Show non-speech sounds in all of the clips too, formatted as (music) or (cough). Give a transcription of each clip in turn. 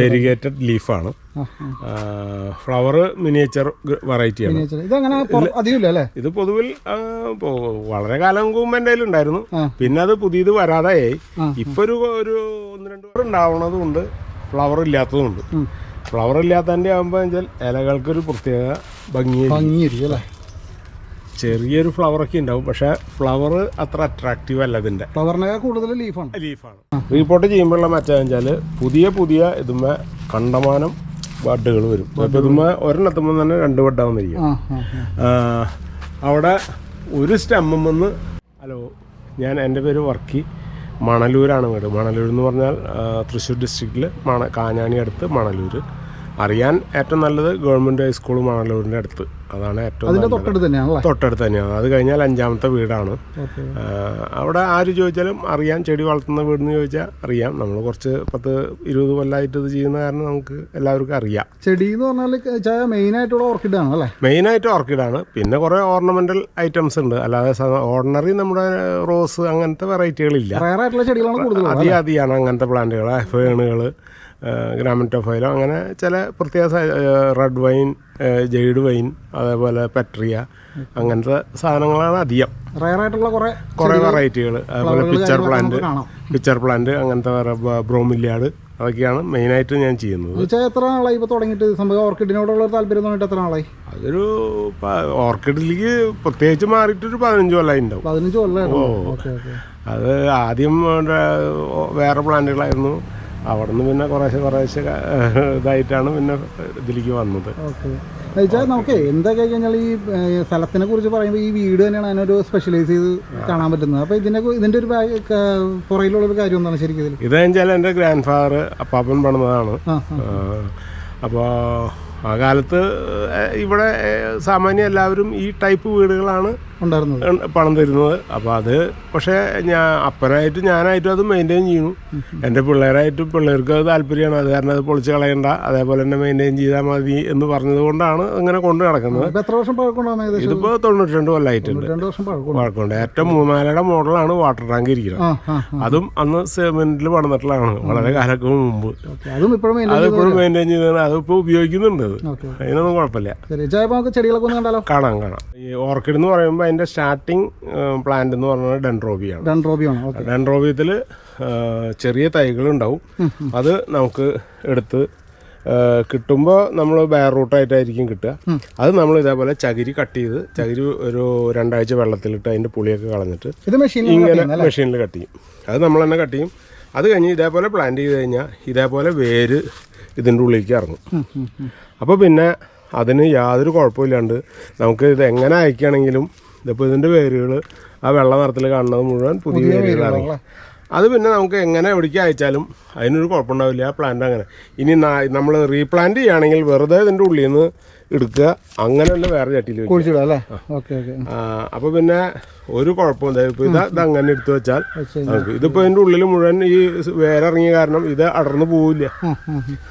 Variegated ലീഫാണ്. Flower miniature വെറൈറ്റിയാണ്. ഇതങ്ങനെ ഇത് പൊതുവിൽ വളരെ കാലം മുമ്പ് എന്റെ ഉണ്ടായിരുന്നു പിന്നെ അത് പുതിയത് വരാതായി. ഇപ്പൊ ഒരു ഒരു ഒന്ന് രണ്ട് പേർ ഉണ്ടാവണതുകൊണ്ട് ഫ്ലവർ ഇല്ലാത്തതും ഉണ്ട്. ഫ്ലവർ ഇല്ലാത്തതിന്റെ ആകുമ്പോൾ വെച്ചാൽ ഇലകൾക്കൊരു പ്രത്യേക ഭംഗി ഭംഗിയായിരിക്കും അല്ലേ? ചെറിയൊരു ഫ്ലവറൊക്കെ ഉണ്ടാവും. പക്ഷെ ഫ്ലവർ അത്ര അട്രാക്റ്റീവ് അല്ല ഇതിന്റെ. ഫ്ലവറിനൊക്കെ കൂടുതൽ ലീഫാണ് ലീഫാണ് റീപോർട്ട് ചെയ്യുമ്പോഴുള്ള മറ്റേ വെച്ചാൽ പുതിയ പുതിയ ഇതുമ്മ കണ്ടമാനം ബഡുകൾ വരും. ഇപ്പം ഇതുമ്മ ഒരെണ്ണത്തുമ്പോൾ തന്നെ രണ്ട് ആ ആ. അവിടെ ഒരു സ്റ്റെമ്മിൽ നിന്ന് ഹലോ ഞാൻ എന്റെ പേര് വർക്കി. മണലൂരാണ് വീട് മണലൂർ എന്ന് പറഞ്ഞാൽ തൃശ്ശൂർ ഡിസ്ട്രിക്റ്റിൽ മണ കാഞ്ഞാണി അടുത്ത് മണലൂർ അറിയാൻ ഏറ്റവും നല്ലത് ഗവൺമെന്റ് ഹൈസ്കൂൾ മണലൂരിന്റെ അടുത്ത്. അതാണ് ഏറ്റവും. തൊട്ടടുത്ത് തന്നെയാണ് തൊട്ടടുത്ത് തന്നെയാണ്. അത് കഴിഞ്ഞാൽ അഞ്ചാമത്തെ വീടാണ്. അവിടെ ആര് ചോദിച്ചാലും അറിയാം. ചെടി വളർത്തുന്ന വീടെന്ന് ചോദിച്ചാൽ അറിയാം. നമ്മൾ കുറച്ച് പത്ത് ഇരുപത് കൊല്ലമായിട്ട് ഇത് ചെയ്യുന്ന കാരണം നമുക്ക് എല്ലാവർക്കും അറിയാം. ചെടി എന്ന് പറഞ്ഞാൽ മെയിൻ ആയിട്ടുള്ള ഓർക്കിഡ് ആണ് അല്ലേ? മെയിൻ ആയിട്ട് മെയിനായിട്ട് ഓർക്കിഡാണ്. പിന്നെ കുറേ ഓർണമെന്റൽ ഐറ്റംസ് ഉണ്ട്. അല്ലാതെ ഓർഡിനറി നമ്മുടെ റോസ് അങ്ങനത്തെ വെറൈറ്റികളില്ല. അതി അതിയാണ് അങ്ങനത്തെ പ്ലാന്റുകൾ ഫേണുകൾ ഗ്രാമറ്റോഫൈലോ അങ്ങനെ ചില പ്രത്യേക റെഡ് വൈൻ ജെയ്ഡ് വൈൻ അതേപോലെ പെട്രിയ അങ്ങനത്തെ സാധനങ്ങളാണ് അധികം. റയർ ആയിട്ടുള്ള കുറെ കുറേ വെറൈറ്റികൾ അതേപോലെ പിക്ചർ പ്ലാന്റ്. പിക്ചർ പ്ലാന്റ് അങ്ങനത്തെ വേറെ ബ്രോമില്യാട് അതൊക്കെയാണ് മെയിനായിട്ട് ഞാൻ ചെയ്യുന്നത്. ചായ എത്ര നാളായി ഇപ്പൊ തുടങ്ങിയിട്ട് സംഭവം? ഓർക്കിഡിനോടുള്ള ഒരു താല്പര്യം തോന്നിട്ട് എത്ര നാളായി? അതൊരു ഓർക്കിഡിലേക്ക് പ്രത്യേകിച്ച് മാറിയിട്ടൊരു പതിനഞ്ച് കൊല്ലായി ഉണ്ടാവും. പതിനഞ്ച് കൊല്ലം അത് ആദ്യം വേറെ പ്ലാന്റുകളായിരുന്നു. അവിടെ നിന്ന് പിന്നെ കുറേശ്ശെ കുറേശ്ശെ (laughs) ഇതായിട്ടാണ് പിന്നെ ഇതിലേക്ക് വന്നത്. ഓക്കെ. വെച്ചാൽ നമുക്ക് എന്തൊക്കെ കഴിഞ്ഞാൽ ഈ സ്ഥലത്തിനെ കുറിച്ച് പറയുമ്പോൾ ഈ വീട് തന്നെയാണ് അതിനൊരു സ്പെഷ്യലൈസ് ചെയ്ത് കാണാൻ പറ്റുന്നത്. അപ്പോൾ ഇതിനെ ഇതിന്റെ ഒരു പുറയിലുള്ള ഒരു കാര്യം എന്താണ് ശരിക്കും ഇതിൽ ഇത് വെച്ചാൽ എന്റെ ഗ്രാൻഡ് ഫാദർ അപ്പാപ്പൻ പണിതാണ് അപ്പോൾ ആ. കാലത്ത് ഇവിടെ സാമാന്യം എല്ലാവരും ഈ ടൈപ്പ് വീടുകളാണ് പണം തരുന്നത്. അപ്പോൾ അത് പക്ഷേ ഞാൻ അപ്പനായിട്ട് ഞാനായിട്ടും അത് മെയിന്റെയിൻ ചെയ്യുന്നു എന്റെ പിള്ളേരായിട്ടും പിള്ളേർക്ക് അത് താല്പര്യമാണ്. അത് കാരണം അത് പൊളിച്ച് കളയണ്ട. അതേപോലെ തന്നെ മെയിന്റെയിൻ ചെയ്താൽ മതി എന്ന് പറഞ്ഞത് കൊണ്ടാണ് അങ്ങനെ കൊണ്ട് നടക്കുന്നത്. എത്ര വർഷം പഴക്കൊണ്ടാണ് ഏകദേശം? ഇതിപ്പോൾ തൊണ്ണൂറ്റി രണ്ട് കൊല്ലമായിട്ടുണ്ട് രണ്ട് വർഷം പഴക്കം കുഴപ്പമുണ്ട് ഏറ്റവും മൂന്നാലയുടെ മോഡലാണ് വാട്ടർ ടാങ്ക് ഇരിക്കുന്നത്. അതും അന്ന് സിമെന്റിൽ പണിതിട്ടുള്ളതാണ്. വളരെ കാലങ്ങൾക്ക് മുമ്പ്. അതും ഇപ്പോഴും മെയിന്റെയിൻ ചെയ്താണ് അതിപ്പോൾ ഉപയോഗിക്കുന്നുണ്ട്. അത് അതിനൊന്നും കുഴപ്പമില്ല. ചെടികളൊക്കെ കാണാം കാണാം. ഈ ഓർക്കിഡ് എന്ന് പറയുമ്പോൾ അതിന്റെ സ്റ്റാർട്ടിങ് പ്ലാന്റ് എന്ന് പറഞ്ഞാൽ ഡെൻഡ്രോബിയാണ് ഡൺട്രോബിയാണ് ഓക്കെ ഡെൻഡ്രോബിയത്തിൽ ചെറിയ തൈകളുണ്ടാവും. അത് നമുക്ക് എടുത്ത് കിട്ടുമ്പോൾ നമ്മൾ ബയർ റൂട്ടായിട്ടായിരിക്കും കിട്ടുക. അത് നമ്മൾ ഇതേപോലെ ചകിരി കട്ട് ചെയ്ത് ചകിരി ഒരു രണ്ടാഴ്ച വെള്ളത്തിലിട്ട് അതിന്റെ പുളിയൊക്കെ കളഞ്ഞിട്ട് ഇങ്ങനെ മെഷീനിൽ കട്ട് ചെയ്യും. അത് നമ്മൾ തന്നെ കട്ട് ചെയ്യും. അത് കഴിഞ്ഞ് ഇതേപോലെ പ്ലാന്റ് ചെയ്ത് കഴിഞ്ഞാൽ ഇതേപോലെ വേര് ഇതിന്റെ ഉള്ളിലേക്ക് ഇറങ്ങും. അപ്പോൾ പിന്നെ അതിന് യാതൊരു കുഴപ്പമില്ലാണ്ട് നമുക്ക് ഇത് എങ്ങനെ അയക്കുകയാണെങ്കിലും ഇതിപ്പോൾ ഇതിന്റെ വേരുകൾ ആ വെള്ള നിറത്തിൽ കാണുന്നത് മുഴുവൻ പുതിയ വേരുകളാണ്. അത് പിന്നെ നമുക്ക് എങ്ങനെ എവിടേക്ക് അയച്ചാലും അതിനൊരു കുഴപ്പമുണ്ടാവില്ല. ആ പ്ലാന്റ് അങ്ങനെ. ഇനി നമ്മൾ റീപ്ലാന്റ് ചെയ്യുകയാണെങ്കിൽ വെറുതെ ഇതിന്റെ ഉള്ളിൽ നിന്ന് എടുക്കുക. അങ്ങനെ തന്നെ വേറെ ചട്ടിയിൽ കുഴിച്ചിടുക അല്ലേ? Okay okay. അപ്പോൾ പിന്നെ ഒരു കുഴപ്പമില്ല ഇപ്പോൾ ഇത് ഇത് അങ്ങനെ എടുത്തു വെച്ചാൽ വെച്ച് നമുക്ക് ഇതിപ്പോൾ ഇതിന്റെ ഉള്ളിൽ മുഴുവൻ ഈ വേരിറങ്ങിയ കാരണം ഇത് അടർന്നു പോവില്ല.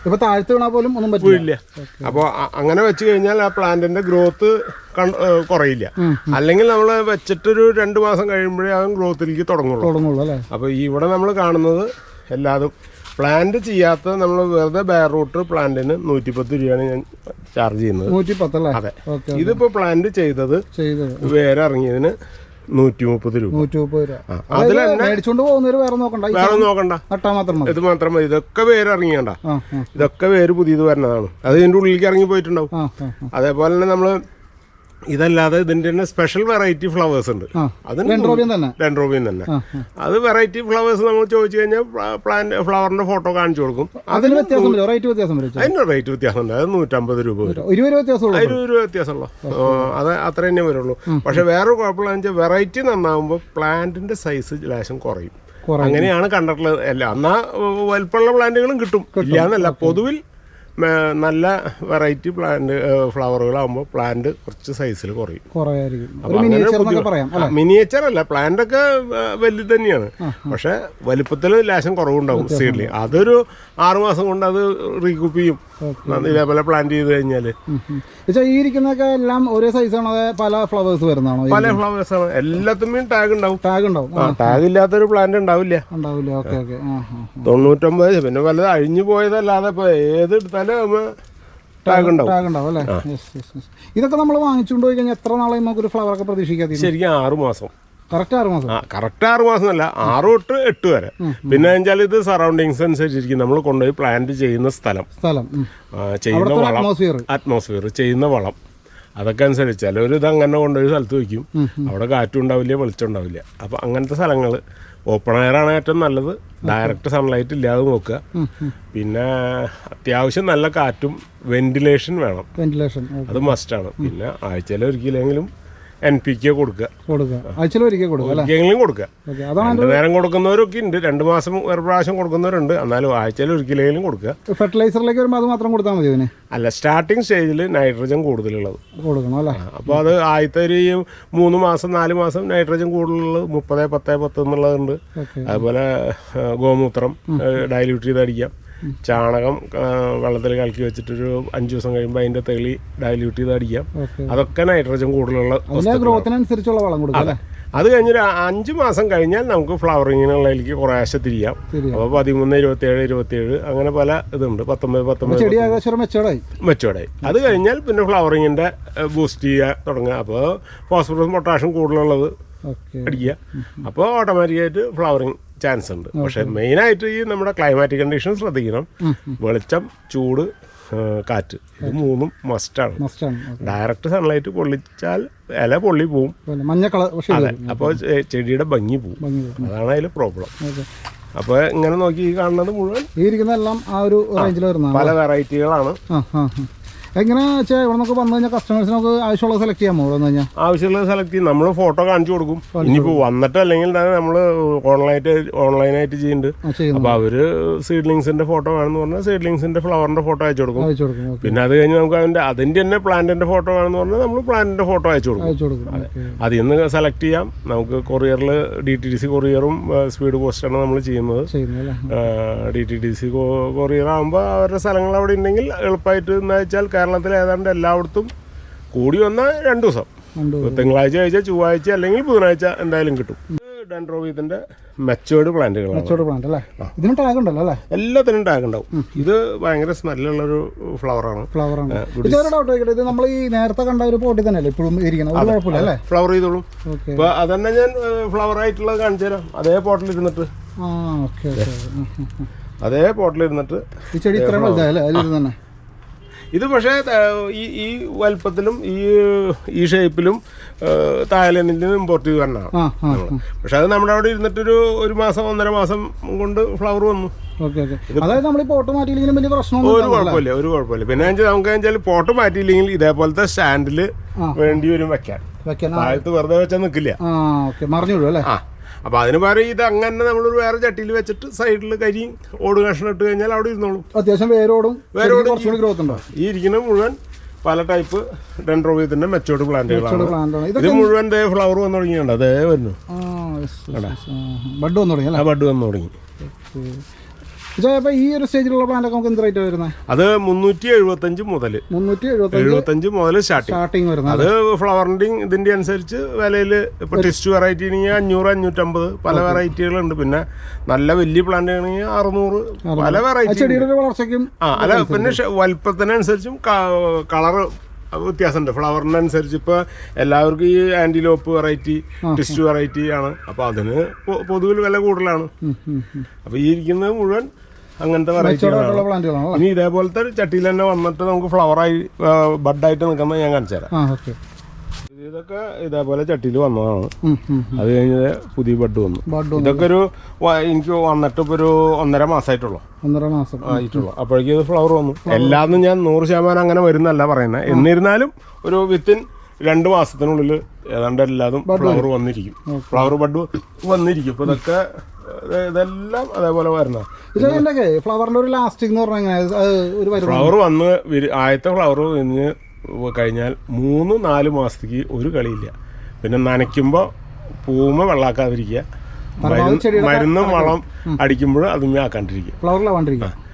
ഇപ്പൊ താഴ്ത്തി വീണാൽ പോലും ഒന്നും പറ്റില്ല. അപ്പോൾ അങ്ങനെ വെച്ച് കഴിഞ്ഞാൽ ആ പ്ലാന്റിന്റെ ഗ്രോത്ത് കുറയില്ല. അല്ലെങ്കിൽ നമ്മൾ വെച്ചിട്ടൊരു രണ്ട് മാസം കഴിയുമ്പോഴേ ആ ഗ്രോത്തിലേക്ക് തുടങ്ങുള്ളൂ. തുടങ്ങുള്ളൂ അല്ലേ? അപ്പോൾ ഇവിടെ നമ്മൾ കാണുന്നത് എല്ലാതും പ്ലാന്റ് ചെയ്യാത്ത നമ്മൾ വെറുതെ ബയർ റൂട്ട് പ്ലാന്റിന് നൂറ്റിപ്പത്ത് രൂപയാണ് ഞാൻ ചാർജ് ചെയ്യുന്നത്. അതെ. ഇതിപ്പോ പ്ലാന്റ് ചെയ്തത് വേറെ ഇറങ്ങിയതിന് നൂറ്റി മുപ്പത് രൂപ. നൂറ്റി മുപ്പത് രൂപ മേടിച്ചോണ്ട് പോകുന്നവര് വേറെ നോക്കണ്ട. വേറെ നോക്കണ്ട. നട്ടാ മാത്രം ഇത് മാത്രം മതി. ഇതൊക്കെ പേര് ഇറങ്ങിയണ്ട. ഇതൊക്കെ പേര് പുതിയത് വരുന്നതാണ് അത് ഇതിന്റെ ഉള്ളിലേക്ക് ഇറങ്ങി പോയിട്ടുണ്ടാവും. അതേപോലെ തന്നെ നമ്മൾ ഇതല്ലാതെ ഇതിന്റെ തന്നെ സ്പെഷ്യൽ വെറൈറ്റി ഫ്ലവേഴ്സ് ഉണ്ട്. അതിന് ഡെൻഡ്രോബിയൻ തന്നെ. അത് വെറൈറ്റി ഫ്ലവേഴ്സ് നമ്മൾ ചോദിച്ചു കഴിഞ്ഞാൽ പ്ലാന്റ് ഫ്ലവറിന്റെ ഫോട്ടോ കാണിച്ചു കൊടുക്കും. അതിന് വ്യത്യാസം വരും. റേറ്റ് വ്യത്യാസം അതിന് വ്യത്യാസമുണ്ട് അത് നൂറ്റമ്പത് രൂപ വരും. ഇരുപത് രൂപ വ്യത്യാസമുള്ളൂ. അതിന് അത് അത്ര തന്നെ വരുള്ളൂ. പക്ഷെ വേറൊരു കുഴപ്പമില്ല വെച്ചാൽ വെറൈറ്റി നന്നാകുമ്പോൾ പ്ലാന്റിന്റെ സൈസ് ലേശം കുറയും. അങ്ങനെയാണ് കണ്ടിട്ടുള്ളത്. അല്ല എന്നാ വലുപ്പമുള്ള പ്ലാന്റുകളും കിട്ടും. ഇല്ല എന്നല്ല പൊതുവിൽ നല്ല വെറൈറ്റി പ്ലാന്റ് ഫ്ലവറുകളാകുമ്പോൾ പ്ലാന്റ് കുറച്ച് സൈസിൽ കുറയും. മിനിയേച്ചർ അല്ലെ? പ്ലാന്റ് ഒക്കെ വലുത് തന്നെയാണ്. പക്ഷെ വലിപ്പത്തിൽ ലാശം കുറവുണ്ടാവും സീഡിൽ അതൊരു ആറുമാസം കൊണ്ട് അത് റീകൂപ്പ് ചെയ്യും. ഇതേപോലെ പ്ലാന്റ് ചെയ്ത് കഴിഞ്ഞാൽ ഈ ഇരിക്കുന്നതൊക്കെ എല്ലാം ഒരേ സൈസാണോ പല ഫ്ലവേഴ്സ് വരുന്നതാണോ? പല ഫ്ലവേഴ്സ് ആണ്. എല്ലാത്തിനും ടാഗ് ഉണ്ടാവും. ടാഗ് ഉണ്ടാവും. ടാഗ് ഇല്ലാത്തൊരു പ്ലാന്റ് ഉണ്ടാവില്ല. ഉണ്ടാവില്ല. Okay okay. തൊണ്ണൂറ്റൊമ്പത് പിന്നെ വല്ലത് അഴിഞ്ഞു പോയതല്ലാതെ ഇപ്പൊ ഏത് എടുത്താലും ടാഗ് ഉണ്ടാവും. ടാഗ് ഉണ്ടാവും അല്ലേ? ഇതൊക്കെ നമ്മൾ വാങ്ങിച്ചുകൊണ്ട് പോയി കഴിഞ്ഞാൽ എത്ര നാളെ നമുക്കൊരു ഫ്ലവർ ഒക്കെ പ്രതീക്ഷിക്കാതെ ശരിക്കും ആറ് മാസം. കറക്റ്റ് ആറ് മാസം. അല്ല ആറ് തൊട്ട് എട്ട് വരെ. പിന്നെ വെച്ചാൽ ഇത് സറൗണ്ടിങ്സ് അനുസരിച്ചിരിക്കും. നമ്മൾ കൊണ്ടുപോയി പ്ലാന്റ് ചെയ്യുന്ന സ്ഥലം. സ്ഥലം ചെയ്യുന്ന വളം. അറ്റ്മോസ്ഫിയർ ചെയ്യുന്ന വളം. അതൊക്കെ അനുസരിച്ച് ചിലവർ ഇത് അങ്ങനെ കൊണ്ടുപോയി സ്ഥലത്ത് വയ്ക്കും അവിടെ കാറ്റും ഉണ്ടാവില്ല വെളിച്ചം ഉണ്ടാവില്ല. അപ്പം അങ്ങനത്തെ സ്ഥലങ്ങൾ ഓപ്പൺ എയർ ആണ് ഏറ്റവും നല്ലത്. ഡയറക്റ്റ് സൺലൈറ്റ് ഇല്ലാതെ നോക്കുക. പിന്നെ അത്യാവശ്യം നല്ല കാറ്റും വെന്റിലേഷൻ വേണം. വെന്റിലേഷൻ അത് മസ്റ്റാണ് പിന്നെ ആഴ്ചയിൽ ഒരിക്കലെങ്കിലും എൻ പി കെ കൊടുക്കുക. കൊടുക്കുക. ആഴ്ചയിൽ ഒരിക്കൽ കൊടുക്കുക അല്ലേ? ഒരിക്കലെങ്കിലും കൊടുക്കുക. അതാണ് രണ്ട് നേരം കൊടുക്കുന്നവരൊക്കെ ഉണ്ട്. രണ്ട് മാസം ഒരു പ്രാവശ്യം കൊടുക്കുന്നവരുണ്ട്. എന്നാലും ആഴ്ചയിൽ ഒരിക്കലെങ്കിലും കൊടുക്കുക. ഫെർട്ടിലൈസറിലേക്ക് വരുമ്പോൾ അത് മാത്രം കൊടുത്താൽ മതി അതിന് അല്ല സ്റ്റാർട്ടിങ് സ്റ്റേജിൽ നൈട്രജൻ കൂടുതലുള്ളത്. കൊടുക്കണം അല്ലേ? അപ്പോൾ അത് ആദ്യത്തെ ഒരു മൂന്ന് മാസം നാല് മാസം നൈട്രജൻ കൂടുതലുള്ളത് മുപ്പത് പത്ത് പത്ത് എന്നുള്ളതുണ്ട്. അതുപോലെ ഗോമൂത്രം ഡയലൂട്ട് ചെയ്ത് അടിക്കാം. ചാണകം വെള്ളത്തിൽ കലക്കി വെച്ചിട്ടൊരു അഞ്ചു ദിവസം കഴിയുമ്പോൾ അതിന്റെ തെളി ഡയല്യൂട്ട് ചെയ്ത് അടിക്കാം. അതൊക്കെ നൈട്രജൻ കൂടുതലുള്ള ഗ്രോത്തിനനുസരിച്ചുള്ള വളം കൊടുക്കുക അത്. കഴിഞ്ഞൊരു അഞ്ച് മാസം കഴിഞ്ഞാൽ നമുക്ക് ഫ്ലവറിങ്ങിനുള്ളതിലേക്ക് കുറേശ്ശെ തിരിയാം. തിരിയാം. അപ്പോൾ പതിമൂന്ന് ഇരുപത്തിയേഴ് ഇരുപത്തിയേഴ് അങ്ങനെ പല ഇതുണ്ട്. പത്തൊമ്പത് പത്തൊമ്പത് മെച്ചോടായി മെച്ചോടായി അത് കഴിഞ്ഞാൽ പിന്നെ ഫ്ലവറിങ്ങിന്റെ ബൂസ്റ്റ് ചെയ്യുക തുടങ്ങുക അപ്പോൾ ഫോസ്ഫറസും പൊട്ടാഷ്യം കൂടുതലുള്ളത് അടിക്കുക. അപ്പോൾ ഓട്ടോമാറ്റിക്കായിട്ട് ഫ്ലവറിങ് ചാൻസ് ഉണ്ട് പക്ഷേ മെയിനായിട്ട് ഈ നമ്മുടെ ക്ലൈമാറ്റിക് കണ്ടീഷൻ ശ്രദ്ധിക്കണം. വെളിച്ചം ചൂട് കാറ്റ്. ഇത് മൂന്നും മസ്റ്റാണ് ഡയറക്റ്റ് സൺലൈറ്റ് പൊള്ളിച്ചാൽ ഇല പൊള്ളി പോവും. മഞ്ഞ കളർ അതെ. അപ്പോൾ ചെടിയുടെ ഭംഗി പോവും. അതാണ് അതിൽ പ്രോബ്ലം അപ്പൊ ഇങ്ങനെ നോക്കി കാണുന്നത് മുഴുവൻ ഈ ഇരിക്കുന്നതെല്ലാം ആ ഒരു റേഞ്ചിൽ വരുന്ന പല വെറൈറ്റികളാണ്. എങ്ങനെ വെച്ചാൽ ഇവിടെ നിന്നൊക്കെ വന്നു കഴിഞ്ഞാൽ കസ്റ്റമേഴ്സിനൊക്കെ ആവശ്യമുള്ളത് സെലക്ട് ചെയ്യാമോ? ഇവിടെ വന്നു കഴിഞ്ഞാൽ ആവശ്യമുള്ളത് സെലക്ട് ചെയ്യും. നമ്മൾ ഫോട്ടോ കാണിച്ചു കൊടുക്കും. ഇനിയിപ്പോൾ വന്നിട്ട് അല്ലെങ്കിൽ തന്നെ നമ്മൾ ഓൺലൈനായിട്ട് ഓൺലൈനായിട്ട് ചെയ്യുന്നുണ്ട്. അപ്പോൾ അവർ സീഡ്ലിങ്സിന്റെ ഫോട്ടോ വേണമെന്ന് പറഞ്ഞാൽ സീഡ്ലിങ്സിന്റെ ഫ്ലവറിന്റെ ഫോട്ടോ അയച്ചു കൊടുക്കും. പിന്നെ അത് കഴിഞ്ഞ് നമുക്ക് അതിന്റെ അതിന്റെ തന്നെ പ്ലാന്റിന്റെ ഫോട്ടോ വേണമെന്ന് പറഞ്ഞാൽ നമ്മൾ പ്ലാന്റിന്റെ ഫോട്ടോ അയച്ചു കൊടുക്കും. അതിൽ നിന്ന് സെലക്ട് ചെയ്യാം. നമുക്ക് കൊറിയറിൽ ഡി ടി ഡി സി കൊറിയറും സ്പീഡ് പോസ്റ്റാണ് നമ്മൾ ചെയ്യുന്നത്. ചെയ്യുന്നു D T D C courier ആകുമ്പോൾ അവരുടെ സ്ഥലങ്ങൾ അവിടെ ഉണ്ടെങ്കിൽ എളുപ്പമായിട്ട് എന്ന് വെച്ചാൽ കേരളത്തിൽ ഏതാണ്ട് എല്ലായിടത്തും കൂടി വന്ന രണ്ട് ദിവസം. തിങ്കളാഴ്ച കഴിച്ചാൽ ചൊവ്വാഴ്ച അല്ലെങ്കിൽ ബുധനാഴ്ച എന്തായാലും കിട്ടും. മെച്ചേർഡ് പ്ലാന്റുകളാണ് ഇതിന് ടാഗ് ഉണ്ടല്ലോ അല്ലേ? എല്ലാത്തിനും ടാഗ് ഉണ്ടാവും. ഇത് ഭയങ്കര സ്മെല്ലുള്ളൊരു ഫ്ലവറാണ് ഫ്ലവർ ആണ്. ഡൗട്ട് ഇത് നമ്മൾ ഈ നേരത്തെ കണ്ട ഒരു പോട്ടി തന്നെയല്ലേ? ഇപ്പോഴും ഒരു ഫ്ലവർ ചെയ്തോളും. അപ്പൊ അതന്നെ ഞാൻ ഫ്ലവർ ആയിട്ടുള്ളത് കാണിച്ചു തരാം. അതേ പോട്ടിൽ ഇരുന്നിട്ട്. അതേ പോട്ടിൽ ഇരുന്നിട്ട്. ഈ ചെടി തന്നെ. ഇത് പക്ഷേ ഈ ഈ വലുപ്പത്തിലും ഈ ഈ ഷേപ്പിലും തായ്ലൻഡിൽ നിന്ന് ഇമ്പോർട്ട് ചെയ്ത് തന്നെയാണ് പക്ഷെ അത് നമ്മുടെ അവിടെ ഇരുന്നിട്ടൊരു ഒരു മാസം ഒന്നര മാസം കൊണ്ട് ഫ്ലവർ വന്നു. അതായത് നമ്മൾ പോട്ട് മാറ്റിയില്ലെങ്കിലും വലിയ പ്രശ്നമൊന്നും ഒരു കുഴപ്പമില്ല ഒരു കുഴപ്പമില്ല. പിന്നെ നമുക്ക് വെച്ചാൽ പോട്ട് മാറ്റിയില്ലെങ്കിൽ ഇതേപോലത്തെ സ്റ്റാൻഡിൽ. വേണ്ടി വരും വെക്കാൻ. വെക്കാൻ താഴത്ത് വെറുതെ വെച്ചാൽ നിൽക്കില്ല മറിഞ്ഞു വിടും അല്ലേ? ആ അപ്പൊ അതിന് പകരം ഇത് അങ്ങനെ നമ്മളൊരു വേറെ ചട്ടിയിൽ വെച്ചിട്ട് സൈഡിൽ കരി ഓട് കഷ്ണം ഇട്ട് കഴിഞ്ഞാൽ അവിടെ ഇരുന്നോളും. അത്യാവശ്യം വേരോടും വേരോടും ഗ്രോത്ത് ഉണ്ടോ? ഈ ഇരിക്കുന്ന മുഴുവൻ പല ടൈപ്പ് ഡെൻഡ്രോവിയത്തിന്റെ മെച്ചോർഡ് പ്ലാന്റുകളാണ് ഇത് മുഴുവൻ ദേ ഫ്ലവർ വന്നു തുടങ്ങിയുണ്ട് അതേ വരുന്നു. ബഡ് വന്നു തുടങ്ങി ബഡ് വന്നു തുടങ്ങി. അപ്പോൾ ഈ ഒരു സ്റ്റേജിലുള്ള പ്ലാന്റ് നമുക്ക് എന്ത് റേറ്റ് വരുന്നത് അത് മുന്നൂറ്റി എഴുപത്തഞ്ച് മുതൽ മുന്നൂറ്റി എഴുപത്തഞ്ച് മുതൽ സ്റ്റാർട്ടിങ് സ്റ്റാർട്ടിങ് വരുന്നത് അത് ഫ്ലവറിന്റെ ഇതിന്റെ അനുസരിച്ച് വിലയിൽ ഇപ്പൊ ടെസ്റ്റ് വെറൈറ്റി ആണെങ്കിൽ അഞ്ഞൂറ് അഞ്ഞൂറ്റമ്പത് പല വെറൈറ്റികളുണ്ട് പിന്നെ നല്ല വലിയ പ്ലാന്റ് ആണെങ്കിൽ അറുന്നൂറ് പല വെറൈറ്റി വളർച്ചയ്ക്കും ആ അല്ല പിന്നെ വലുപ്പത്തിനനുസരിച്ചും കളറ് വ്യത്യാസമുണ്ട്. ഫ്ലവറിനനുസരിച്ച് ഇപ്പോൾ എല്ലാവർക്കും ഈ ആന്റിലോപ്പ് വെറൈറ്റി ടിസ്റ്റ് വെറൈറ്റി ആണ്. അപ്പോൾ അതിന് പൊതുവിൽ വില കൂടുതലാണ്. അപ്പോൾ ഈ ഇരിക്കുന്നത് മുഴുവൻ അങ്ങനത്തെ വെറൈറ്റികളാണ് അല്ലേ? ഇനി ഇതേപോലത്തെ ചട്ടിയിൽ തന്നെ വന്നിട്ട് നമുക്ക് ഫ്ലവറായി ബഡായിട്ട് നിൽക്കുന്നത് ഞാൻ കാണിച്ചു തരാം ഇതൊക്കെ ഇതേപോലെ ചട്ടിയിൽ വന്നതാണ്. അത് കഴിഞ്ഞത് പുതിയ ബഡ് വന്നു. ഇതൊക്കെ ഒരു എനിക്ക് വന്നിട്ട് ഇപ്പൊ ഒരു ഒന്നര മാസമായിട്ടുള്ളൂ ഒന്നര മാസം. ആയിട്ടുള്ളൂ. അപ്പോഴേക്കും ഇത് ഫ്ലവർ വന്നു. എല്ലാം ഞാൻ നൂറ് ശതമാനം അങ്ങനെ വരുന്നല്ല പറയുന്നത് എന്നിരുന്നാലും ഒരു വിത്തിൻ രണ്ട് മാസത്തിനുള്ളിൽ ഏതാണ്ട് എല്ലാതും ഫ്ലവർ വന്നിരിക്കും. ഫ്ലവർ ബഡ് വന്നിരിക്കും. ഇപ്പൊ ഇതൊക്കെ ഇതെല്ലാം അതേപോലെ എന്തൊക്കെ ഫ്ലവറിന്റെ ഒരു ലാസ്റ്റിംഗ് എന്ന് പറഞ്ഞാൽ ഫ്ലവർ വന്ന് ആയത്തെ ആദ്യത്തെ ഫ്ലവർ വന്ന് കഴിഞ്ഞാൽ മൂന്ന് നാല് മാസത്തേക്ക് ഒരു കളിയില്ല. പിന്നെ നനയ്ക്കുമ്പോൾ പൂമ വെള്ളാക്കാതിരിക്കുക. മരുന്ന് വളം അടിക്കുമ്പോൾ അതുമേ ആക്കാണ്ടിരിക്കുക. ഫ്ലവറിലാവാണ്ടിരിക്കുക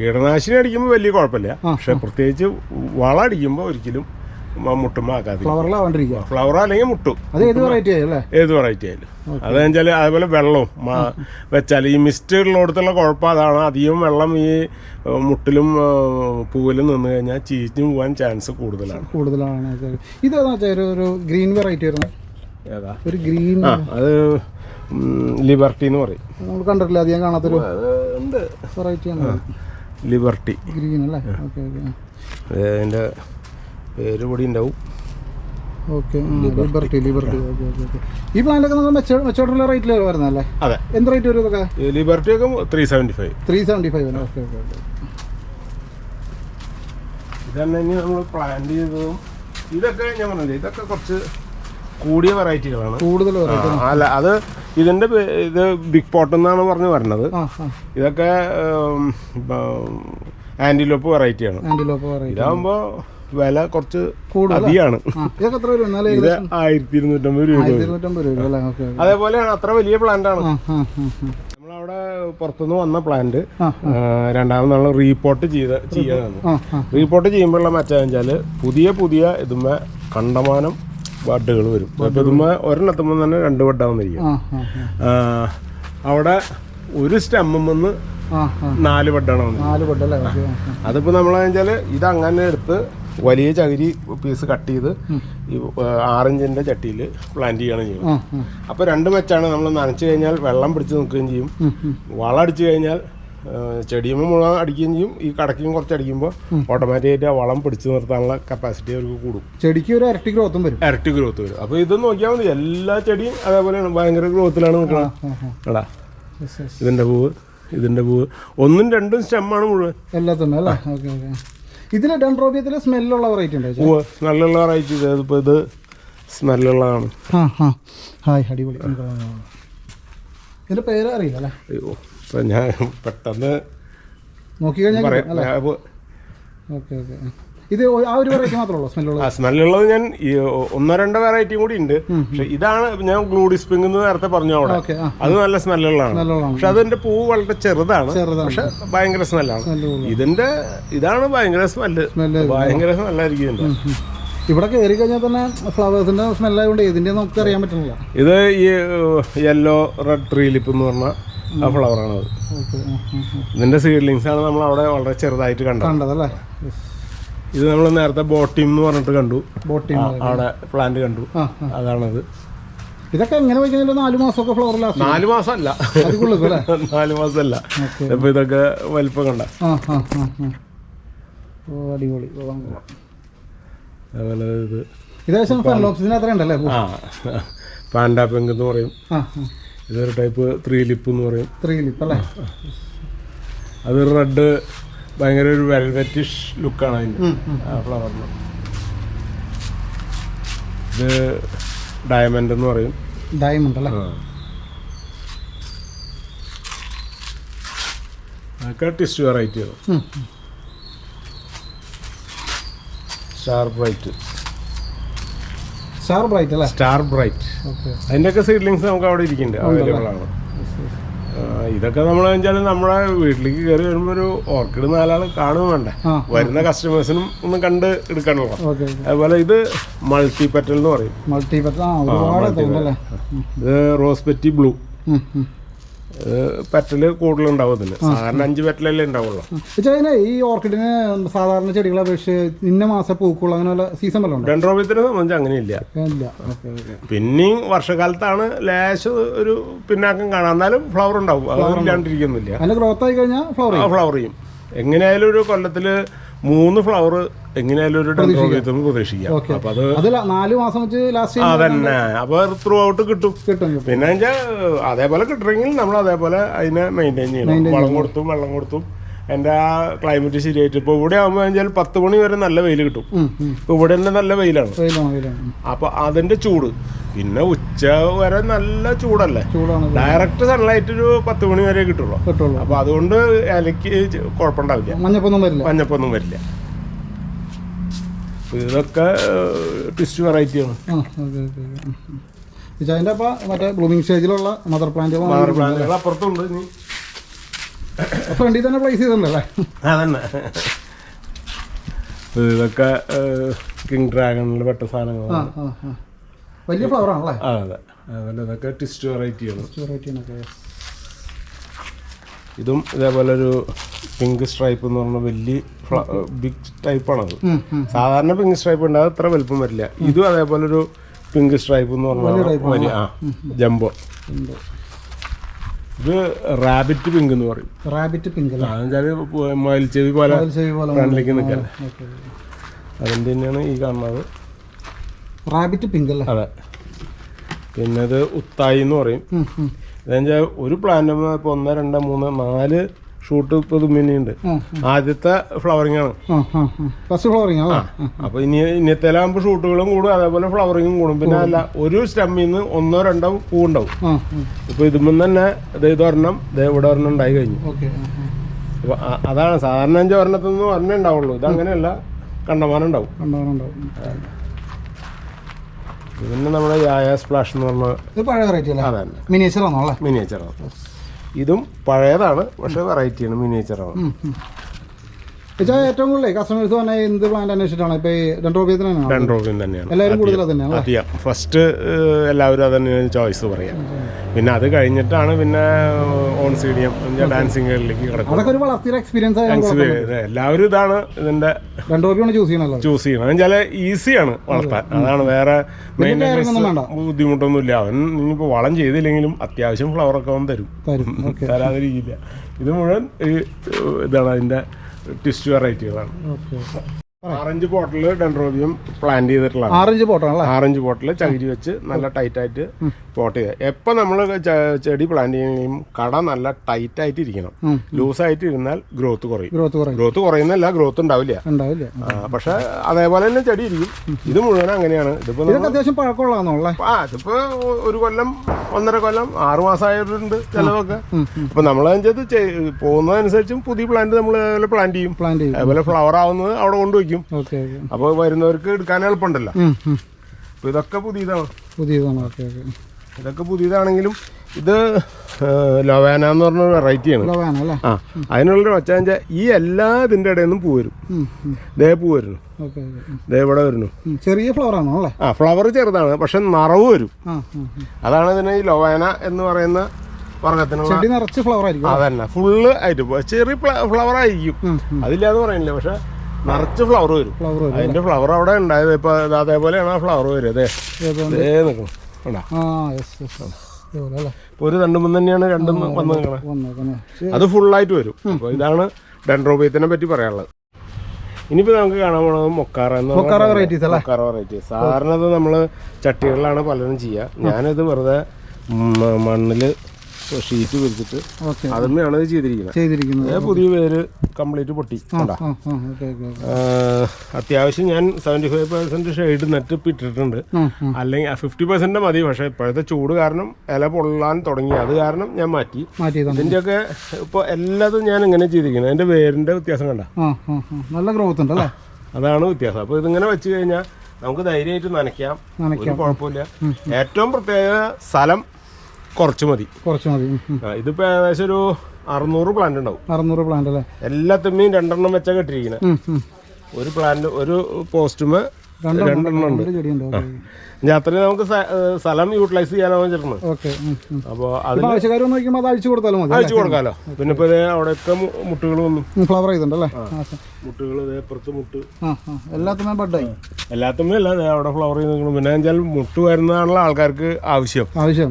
കീടനാശിനി അടിക്കുമ്പോൾ വലിയ കുഴപ്പമില്ല. പക്ഷെ പ്രത്യേകിച്ച് വളം അടിക്കുമ്പോൾ ഒരിക്കലും മ- മുട്ടുമ്പോൾ ആക്കാതെ ഫ്ലവറിലാവാണ്ടിരിക്കുക ഫ്ലവർ അല്ലെങ്കിൽ മുട്ടും. അത് ഏത് വെറൈറ്റി ആയി അല്ലേ? ഏത് വെറൈറ്റി ആയാലും. അത് വെച്ചാൽ അതുപോലെ വെള്ളവും വെച്ചാൽ ഈ മിസ്റ്റ് ഉള്ളിടത്തുള്ള കുഴപ്പം അതാണ്. അധികം വെള്ളം ഈ മുട്ടിലും പൂവിലും നിന്ന് കഴിഞ്ഞാൽ ചീഞ്ഞു പോകാൻ ചാൻസ് കൂടുതലാണ്. കൂടുതലാണ്. ഇത് ഇതെന്ന് വെച്ചാൽ ഒരു ഗ്രീൻ വെറൈറ്റി വരുന്നത് ഏതാ? ഒരു ഗ്രീൻ അത് ലിബർട്ടി എന്ന് പറയും. നമ്മൾ കണ്ടിട്ടില്ല? അധികം കാണാത്തൊരു വെറൈറ്റിയാണ് ലിബർട്ടി ഗ്രീൻ അല്ലേ? Okay okay. അതിന്റെ പേര് കൂടി ഉണ്ടാവും. Okay liberty liberty okay okay okay ഈ പ്ലാന്റൊക്കെ നമ്മൾ മെച്ചോ മെച്ചോട്ടുള്ള റേറ്റിൽ വരുന്നതല്ലേ? അതെ. എന്ത് റേറ്റ് വരും ഇതൊക്കെ? ലിബർട്ടി ഒക്കെ three seventy five three seventy five okay okay okay ഇതന്നെ ഇനി നമ്മൾ പ്ലാൻ ചെയ്തതും ഇതൊക്കെ ഞാൻ പറഞ്ഞില്ലേ ഇതൊക്കെ കുറച്ച് കൂടിയ വെറൈറ്റികളാണ് കൂടുതൽ അല്ല അത് ഇതിന്റെ ഇത് ബിഗ് പോട്ട് എന്നാണ് പറഞ്ഞു ആ ഇതൊക്കെ ആന്റിലോപ്പ് വെറൈറ്റിയാണ് ആന്റിലോപ്പ് വെറൈറ്റി ഇതാകുമ്പോ വില കുറച്ച്? അധികമാണ്. ഇത് ആയിരത്തി ഇരുന്നൂറ്റമ്പത് രൂപ. അതേപോലെയാണ് അത്ര വലിയ പ്ലാന്റ് ആണ്. നമ്മളവിടെ പുറത്തുനിന്ന് വന്ന പ്ലാന്റ് രണ്ടാമത് നമ്മൾ റീപോർട്ട് ചെയ്ത ആ റീപോർട്ട് ചെയ്യുമ്പോഴുള്ള മറ്റേന്ന് വെച്ചാൽ പുതിയ പുതിയ ഇതുമ്മ കണ്ടമാനം ബഡുകൾ വരും. ഇതുമ്മ ഒരെണ്ണത്തുമ്പോൾ തന്നെ രണ്ട് ബഡാവുന്നിരിക്കും അവിടെ ഒരു ആ നാല് ബഡാണ് അതിപ്പോ നമ്മളെന്ന് ഇത് അങ്ങനെ എടുത്ത് വലിയ ചകിരി പീസ് കട്ട് ചെയ്ത് ഈ ആറിഞ്ചിന്റെ ചട്ടിയിൽ പ്ലാന്റ് ചെയ്യണം ചെയ്യും അപ്പോൾ രണ്ട് മെച്ചാണ് നമ്മൾ നനച്ചു കഴിഞ്ഞാൽ വെള്ളം പിടിച്ച് നിൽക്കുകയും ചെയ്യും. വളം അടിച്ചു കഴിഞ്ഞാൽ ചെടിയുമ്പോൾ മുഴുവൻ അടിക്കുകയും ചെയ്യും. ഈ കടക്കും കുറച്ച് അടിക്കുമ്പോൾ ഓട്ടോമാറ്റിക്കായിട്ട് ആ വളം പിടിച്ചു നിർത്താനുള്ള കപ്പാസിറ്റി അവർക്ക് കൂടും. ചെടിക്ക് ഒരു ഇരട്ടി ഗ്രോത്തും വരും. ഇരട്ടി ഗ്രോത്ത് വരും. അപ്പോൾ ഇത് നോക്കിയാൽ മതി. എല്ലാ ചെടിയും അതേപോലെയാണ് ഭയങ്കര ഗ്രോത്തിലാണ് നിൽക്കുന്നത്. എടാ ഇതിന്റെ പൂവ് ഇതിന്റെ പൂവ്. ഒന്നും രണ്ടും സ്റ്റെമ്മാണ് മുഴുവൻ. എല്ലാത്തന്നെ അല്ലേ? Okay okay. ഇതിൽ ഡെൻഡ്രോബിയത്തിൽ സ്മെല്ലുള്ള വെറൈറ്റി ഉണ്ടോ സ്മെല്ലുള്ള വെറൈറ്റി ഇതിപ്പോൾ ഇത് സ്മെല്ലുള്ളതാണ്. ആ ആ. ഹായ് അടിപൊളി. ഇതിന്റെ പേര് അറിയില്ല അല്ലേ? അയ്യോ ഇപ്പം ഞാൻ പെട്ടെന്ന് നോക്കി കഴിഞ്ഞാൽ പറയാം അല്ലേ? Okay okay. ഇത് ആ ഒരു വെറൈറ്റി മാത്രമേ ഉള്ളൂ? സ്മെല്ലുള്ള ആ സ്മെല്ലുള്ളത് ഞാൻ ഈ ഒന്നോ രണ്ടോ വെറൈറ്റിയും കൂടി ഉണ്ട്. പക്ഷെ ഇതാണ് ഞാൻ ഗ്ലൂഡി സ്പ്രിംഗ് എന്ന് നേരത്തെ പറഞ്ഞു അവിടെ. ഓക്കെ ആ. അത് നല്ല സ്മെല്ലുള്ളതാണ് സ്മെല്ലുള്ളതാണ് പക്ഷെ അതിന്റെ പൂ വളരെ ചെറുതാണ്. ചെറുതാണ്. പക്ഷെ ഭയങ്കര സ്മെല്ലാണ് ഇതിന്റെ ഇതാണ് ഭയങ്കര സ്മെല്ല് സ്മെല്ല് ഭയങ്കര സ്മെല്ലായിരിക്കും ഇതിന്റെ ഇവിടെ കയറി കഴിഞ്ഞാൽ തന്നെ ഫ്ലവേഴ്സിന്റെ സ്മെല്ലായതുകൊണ്ട് ഇതിന്റെ നമുക്ക് അറിയാൻ പറ്റുന്നില്ല. ഇത് ഈ യെല്ലോ റെഡ് ട്രീ ലിപ്പ് എന്ന് പറഞ്ഞ ആ ഫ്ലവറാണ് അത് ഓക്കെ ഇതിന്റെ സീഡ്ലിങ്സ് ആണ് നമ്മൾ അവിടെ വളരെ ചെറുതായിട്ട് കണ്ടത്. കണ്ടതല്ലേ? ഇത് നമ്മൾ നേരത്തെ ബോട്ടിം എന്ന് പറഞ്ഞിട്ട് കണ്ടു. ബോട്ടിം അവിടെ പ്ലാന്റ് കണ്ടു. അതാണത്. ഇതൊക്കെ എങ്ങനെ വയ്ക്കുന്നതിൽ നാല് മാസമൊക്കെ ഫ്ലവർ ലാസ്റ്റ് നാല് മാസമല്ല. (laughs) നാല് മാസമല്ല. ഇപ്പൊ ഇതൊക്കെ വലിപ്പം കണ്ട. അടിപൊളി. അതുപോലെ ഇത് ഇതേശം ഫെലോപ്സിന് അത്ര ഉണ്ടല്ലേ പാൻഡാ പെങ്ക് എന്ന് പറയും. ഇതൊരു ടൈപ്പ് ത്രീ ലിപ്പ് എന്ന് പറയും. ത്രീ ലിപ്പ് അല്ലേ? അത് റെഡ് ഭയങ്കര ഒരു വെൽവെറ്റിഷ് ലുക്കാണ് അതിന്. ആ ഫ്ലവറിന് ഇത് ഡയമണ്ട് എന്ന് പറയും. ഡയമണ്ട് അല്ലേ. അതൊക്കെ ടിസ്റ്റ് വെറൈറ്റി ആണ്. സ്റ്റാർ ബ്രൈറ്റ് സ്റ്റാർ ബ്രൈറ്റ് അല്ലേ? സ്റ്റാർ ബ്രൈറ്റ് അതിന്റെയൊക്കെ സീഡ്ലിങ്സ് നമുക്ക് അവിടെ ഇരിക്കുന്നുണ്ട്. അവൈലബിൾ ആണ്. ഇതൊക്കെ നമ്മൾ വെച്ചാൽ നമ്മളെ വീട്ടിലേക്ക് കയറി വരുമ്പോൾ ഒരു ഓർക്കിഡ് നാലാൾ കാണുക വേണ്ട. വരുന്ന കസ്റ്റമേഴ്സിനും ഒന്ന് കണ്ട് എടുക്കണല്ലോ ഓക്കെ അതുപോലെ ഇത് മൾട്ടി പെറ്റൽ എന്ന് പറയും. മൾട്ടി ഇത് റോസ് പെറ്റി ബ്ലൂ പെറ്റൽ കൂടുതലുണ്ടാവും ഇതിന് സാധാരണ അഞ്ച് പെറ്റലല്ലേ ഉണ്ടാവുള്ളൂ. ഇതിന് ഈ ഓർക്കിഡിന് സാധാരണ ചെടികളെ അപേക്ഷിച്ച് ഇന്ന മാസം പൂക്കുള്ള അങ്ങനെ വല്ല സീസൺ വല്ല ഡെൻഡ്രോബിയത്തിനെ സംബന്ധിച്ച് അങ്ങനെയില്ല. ഇല്ല. പിന്നെയും വർഷകാലത്താണ് ലേശം ഒരു പിന്നാക്കം കാണാം. എന്നാലും ഫ്ലവർ ഉണ്ടാവും. അത് ഇല്ലാണ്ടിരിക്കുന്നില്ല. അതിന്റെ ഗ്രോത്ത് ആയി കഴിഞ്ഞാൽ ഫ്ലവർ ഫ്ലവർ ചെയ്യും. എങ്ങനെയായാലും ഒരു കൊല്ലത്തിൽ മൂന്ന് ഫ്ലവർ എങ്ങനെയായാലും ഒരു ഡെൻഡ്രോബിയത്തിൽ പ്രതീക്ഷിക്കാം. ഓക്കെ. അപ്പൊ അത് അത് നാല് മാസം വെച്ച് ലാസ്റ്റ് അതന്നെ. അപ്പൊ ത്രൂ ഔട്ട് കിട്ടും. പിന്നെ അതേപോലെ കിട്ടണമെങ്കിൽ നമ്മൾ അതേപോലെ അതിനെ മെയിന്റെയിൻ ചെയ്യണം. വളം കൊടുത്തും വെള്ളം കൊടുത്തും. എന്റെ ആ ക്ലൈമറ്റ് ശരിയായിട്ട്. ഇപ്പോൾ ഇവിടെ ആകുമ്പോൾ വെച്ചാൽ പത്ത് മണി വരെ നല്ല വെയിൽ കിട്ടും. ഇപ്പോൾ ഇവിടെ തന്നെ നല്ല വെയിലാണ്. അപ്പോൾ അതിന്റെ ചൂട്. പിന്നെ ഉച്ച വരെ നല്ല ചൂടല്ലേ. ഡയറക്റ്റ് സൺലൈറ്റ് ഒരു പത്ത് മണി വരെ കിട്ടുള്ളൂ. അപ്പോൾ അതുകൊണ്ട് ഇലയ്ക്ക് കുഴപ്പമുണ്ടാവില്ല. മഞ്ഞപ്പൊന്നും വരില്ല. മഞ്ഞപ്പൊന്നും വരില്ല. ഇതൊക്കെ ട്വിസ്റ്റ് വെറൈറ്റിയാണ്. അപ്പോൾ മറ്റേ ബ്ലൂമിങ് സ്റ്റേജിലുള്ള മദർ പ്ലാന്റുകൾ മദർ പ്ലാന്റുകൾ അപ്പുറത്തുണ്ട് ഇനി. ഫ്രണ്ടിൽ തന്നെ പ്ലേസ് ചെയ്തല്ലേ അതന്നെ. ഇതൊക്കെ കിങ് ഡ്രാഗണിൽ പെട്ട സാധനങ്ങളാണ്. വലിയ ഫ്ലവർ ആണല്ലേ? അതെ. അതെ ഇതൊക്കെ ട്വിസ്റ്റ് വെറൈറ്റിയാണ് വെറൈറ്റിനൊക്കെ ഇതും ഇതേപോലെ ഒരു പിങ്ക് സ്ട്രൈപ്പ് എന്ന് പറഞ്ഞ വലിയ ബിഗ് ടൈപ്പാണത് സാധാരണ പിങ്ക് സ്ട്രൈപ്പ് ഉണ്ട് അത് അത്ര വലുപ്പം വരില്ല. ഇതും അതേപോലെ ഒരു പിങ്ക് സ്ട്രൈപ്പ് എന്ന് പറഞ്ഞ വലിയ ആ ജംബോ. ഇത് റാബിറ്റ് പിങ്ക് എന്ന് പറയും. റാബിറ്റ് പിങ്ക് മയിൽച്ചെവി പോലെ ഫ്രണ്ടിലേക്ക് നിൽക്കാൻ അതിന്റെ തന്നെയാണ് ഈ കാണുന്നത്. റാബിറ്റ് പിങ്ക് അല്ലേ? അതെ. പിന്നെ ഇത് ഉത്തായി എന്ന് പറയും. ഇതെന്നുവെച്ചാൽ ഒരു പ്ലാന്റ് ഇപ്പോൾ ഒന്ന് രണ്ട് മൂന്ന് നാല് ഷൂട്ട് ഇപ്പൊ തുമ്മിനിയുണ്ട് ആദ്യത്തെ ഫ്ലവറിംഗ് ആണ്. ഫസ്റ്റ് അല്ലേ അപ്പൊ ഇനി ഇന്നത്തേലാകുമ്പോ ഷൂട്ടുകളും കൂടും അതേപോലെ ഫ്ലവറിങ്ങും കൂടും. പിന്നെ അല്ല ഒരു സ്റ്റമ്മിൽ നിന്ന് ഒന്നോ രണ്ടോ പൂ ഉണ്ടാവും. ഇപ്പൊ ഇതുമ്പോൾ തന്നെ ഇത് ഒരെണ്ണം ഇവിടെ ഒരെണ്ണം ഉണ്ടായി കഴിഞ്ഞു. അപ്പൊ അതാണ് സാധാരണ അഞ്ച് ഒരെണ്ണത്തിൽ നിന്ന് ഒരെണ്ണം ഉണ്ടാവുള്ളൂ. ഇത് അങ്ങനെയല്ല കണ്ടമാനം ഉണ്ടാവും. പിന്നെ നമ്മുടെ യായ സ്പ്ലാഷ് എന്ന് പറഞ്ഞ മിനിയേച്ചർ മിനിയേച്ചർ ഇതും പഴയതാണ് പക്ഷെ വെറൈറ്റിയാണ് മിനിയേച്ചറാണ് ഏറ്റവും കൂടുതൽ കസ്റ്റമേഴ്സ് പറഞ്ഞാൽ എന്ത് പ്ലാന്റ് അന്വേഷിച്ചിട്ടാണ്? ഇപ്പൊ ഈ തന്നെയാണ് ഡെൻഡ്രോബിൻ തന്നെയാണ്. എല്ലാവരും കൂടുതൽ തന്നെയാണ് അധികം. ഫസ്റ്റ് എല്ലാവരും അതന്നെ ചോയ്സ് പറയാം. പിന്നെ അത് കഴിഞ്ഞിട്ടാണ് പിന്നെ ഓൺ സീഡിയം ഡാൻസിങ്ങുകളിലേക്ക് കിടക്കും അതൊക്കെ ഒരു വളർത്തിയ എക്സ്പീരിയൻസ് എല്ലാവരും ഇതാണ് ഇതിന്റെ രണ്ടോപ്യാണ് ചൂസ് ചെയ്യണല്ലോ. ചൂസ് ചെയ്യണം. ചില ഈസിയാണ് വളർത്താൻ. അതാണ് വേറെ മെയിൻ ബുദ്ധിമുട്ടൊന്നുമില്ല. അവൻ ഇനിയിപ്പോൾ വളം ചെയ്തില്ലെങ്കിലും അത്യാവശ്യം ഫ്ലവറൊക്കെ അവൻ തരും. തരാതിരിക്കില്ല. ഇത് മുഴുവൻ ഇതാണ് അതിന്റെ ട്വിസ്റ്റ് വെറൈറ്റികളാണ്. ആറഞ്ച് ബോട്ടിൽ ഡെൻഡ്രോബിയം പ്ലാന്റ് ചെയ്തിട്ടുള്ള ആറഞ്ച് പോട്ടാണല്ലേ ആറഞ്ച് ബോട്ടിൽ ചകിരി വെച്ച് നല്ല ടൈറ്റ് ആയിട്ട് പോട്ട് ചെയ്യുക എപ്പോൾ നമ്മൾ ചെടി പ്ലാന്റ് ചെയ്യുകയും കട നല്ല ടൈറ്റ് ആയിട്ട് ഇരിക്കണം ലൂസ് ആയിട്ട് ഇരുന്നാൽ ഗ്രോത്ത് കുറയും. ഗ്രോത്ത് കുറയും. ഗ്രോത്ത് കുറയുന്നല്ല ഗ്രോത്ത് ഉണ്ടാവില്ല. ഉണ്ടാവില്ല. പക്ഷെ അതേപോലെ തന്നെ ചെടി ഇരിക്കും. ഇത് മുഴുവൻ അങ്ങനെയാണ്. ഇതിപ്പോ അത്യാവശ്യം പഴക്കമുള്ളതാണല്ലേ? ആ ഇതിപ്പോ ഒരു കൊല്ലം ഒന്നര കൊല്ലം ആറ് മാസമായവരുണ്ട് ചിലതൊക്കെ. അപ്പൊ നമ്മളതിനകത്ത് പോകുന്നതനുസരിച്ചും പുതിയ പ്ലാന്റ് നമ്മൾ പ്ലാന്റ് ചെയ്യും. പ്ലാന്റ് ചെയ്യും. അതുപോലെ ഫ്ലവർ ആവുന്നത് അവിടെ കൊണ്ടുവയ്ക്കും. അപ്പൊ അപ്പോൾ വരുന്നവർക്ക് എടുക്കാൻ എളുപ്പമുണ്ടല്ലോ. അപ്പൊ ഇതൊക്കെ പുതിയതാണ്. പുതിയതാണ് ഓക്കെ ഓക്കെ. ഇതൊക്കെ പുതിയതാണെങ്കിലും ഇത് ലൊവാന എന്ന് പറഞ്ഞ വെറൈറ്റിയാണ് ആ അതിനുള്ളൊരു വെച്ചാൽ ഈ എല്ലാ ഇതിന്റെ ഇടയിൽ നിന്നും പൂ വരും. ദേ പൂ വരുന്നു. ദേ ഇവിടെ വരുന്നു. ചെറിയ ഫ്ലവർ ആണോ അല്ലേ? ആ ഫ്ലവർ ചെറുതാണ് പക്ഷെ നിറവ് വരും. അതാണ് ഇതിന് ഈ ലൊവാന എന്ന് പറയുന്ന വർഗത്തിനുള്ള ആയിരിക്കും അതന്നെ ഫുള്ള് ആയിട്ട്. ചെറിയ ഫ്ലവർ ആയിരിക്കും. അതില്ലാന്ന് പറയുന്നില്ല പക്ഷെ നിറച്ച് ഫ്ലവർ വരും. ഫ്ലവർ വരും അതിന്റെ ഫ്ലവർ അവിടെ ഉണ്ടായത് ഇപ്പൊ അതേപോലെയാണ് ആ ഫ്ലവർ വരും അതെ. നിൽക്കണം ഇപ്പൊ ഒരു രണ്ടു മൂന്ന് തന്നെയാണ് രണ്ടും വന്ന്. അത് ഫുള്ളായിട്ട് വരും. അപ്പൊ ഇതാണ് ഡെൻഡ്രോബിയത്തിനെ പറ്റി പറയാനുള്ളത്. ഇനിയിപ്പോ നമുക്ക് കാണാൻ പോണത് മൊക്കാറ എന്ന് മൊക്കാറ നമ്മൾ അല്ലേ? മൊക്കാറ സാധാരണ ഇത് നമ്മൾ ചട്ടികളിലാണ് പലരും ചെയ്യുക. ഞാനിത് വെറുതെ മണ്ണിൽ ഷീറ്റ് വിരിച്ചിട്ട് അതുമ്മയാണ് ഇത് ചെയ്തിരിക്കുന്നത്? ചെയ്തിരിക്കുന്നത്. പുതിയ പേര് കംപ്ലീറ്റ് പൊട്ടി. അത്യാവശ്യം ഞാൻ seventy five percent shade net ഇട്ടിട്ടുണ്ട് അല്ലെങ്കിൽ ഫിഫ്റ്റി പെർസെന്റ് മതി. പക്ഷേ ഇപ്പോഴത്തെ ചൂട് കാരണം ഇല പൊള്ളാൻ തുടങ്ങി. അത് കാരണം ഞാൻ മാറ്റി. ഇതിന്റെ ഒക്കെ ഇപ്പൊ എല്ലാതും ഞാൻ ഇങ്ങനെ ചെയ്തിരിക്കുന്നത് എന്റെ പേരിന്റെ വ്യത്യാസം കണ്ട? നല്ല ഗ്രോത്ത് ഉണ്ട് അല്ലേ? അതാണ് വ്യത്യാസം. അപ്പൊ ഇതിങ്ങനെ വെച്ച് കഴിഞ്ഞാൽ നമുക്ക് ധൈര്യമായിട്ട് നനയ്ക്കാം. ഒരു കുഴപ്പമില്ല. ഏറ്റവും പ്രത്യേക സ്ഥലം കുറച്ച് മതി. കുറച്ച് മതി. ഇതിപ്പോ ഏകദേശം ഒരു അറുന്നൂറ് പ്ലാന്റ് ഉണ്ടാവും. അറുന്നൂറ് പ്ലാന്റ് അല്ലേ? എല്ലാത്തുമ്മയും രണ്ടെണ്ണം വെച്ചാൽ കെട്ടിയിരിക്കുന്നത്. ഒരു പ്ലാന്റ് ഒരു പോസ്റ്റുമേ രണ്ടെണ്ണം ഉണ്ട്. ഇനി അത്രയും നമുക്ക് സ്ഥ- സ്ഥലം യൂട്ടിലൈസ് ചെയ്യാനാണ് വെച്ചിട്ടുണ്ട് ഓക്കെ. അപ്പോൾ നോക്കുമ്പോൾ അത് അഴിച്ചു കൊടുത്താലും മതി അയച്ചു കൊടുക്കാമല്ലോ പിന്നെ ഇപ്പോൾ അവിടെയൊക്കെ മുട്ടുകൾ വന്നു. ഫ്ലവർ ചെയ്തിട്ടുണ്ടല്ലേ? മുട്ടുകൾ മുട്ട്. എല്ലാത്തിനും ബഡായി. അല്ല അവിടെ ഫ്ലവർ ചെയ്ത് നിൽക്കണം പിന്നെ വെച്ചാൽ മുട്ട് വരുന്നതാണല്ലോ ആൾക്കാർക്ക് ആവശ്യം. ആവശ്യം.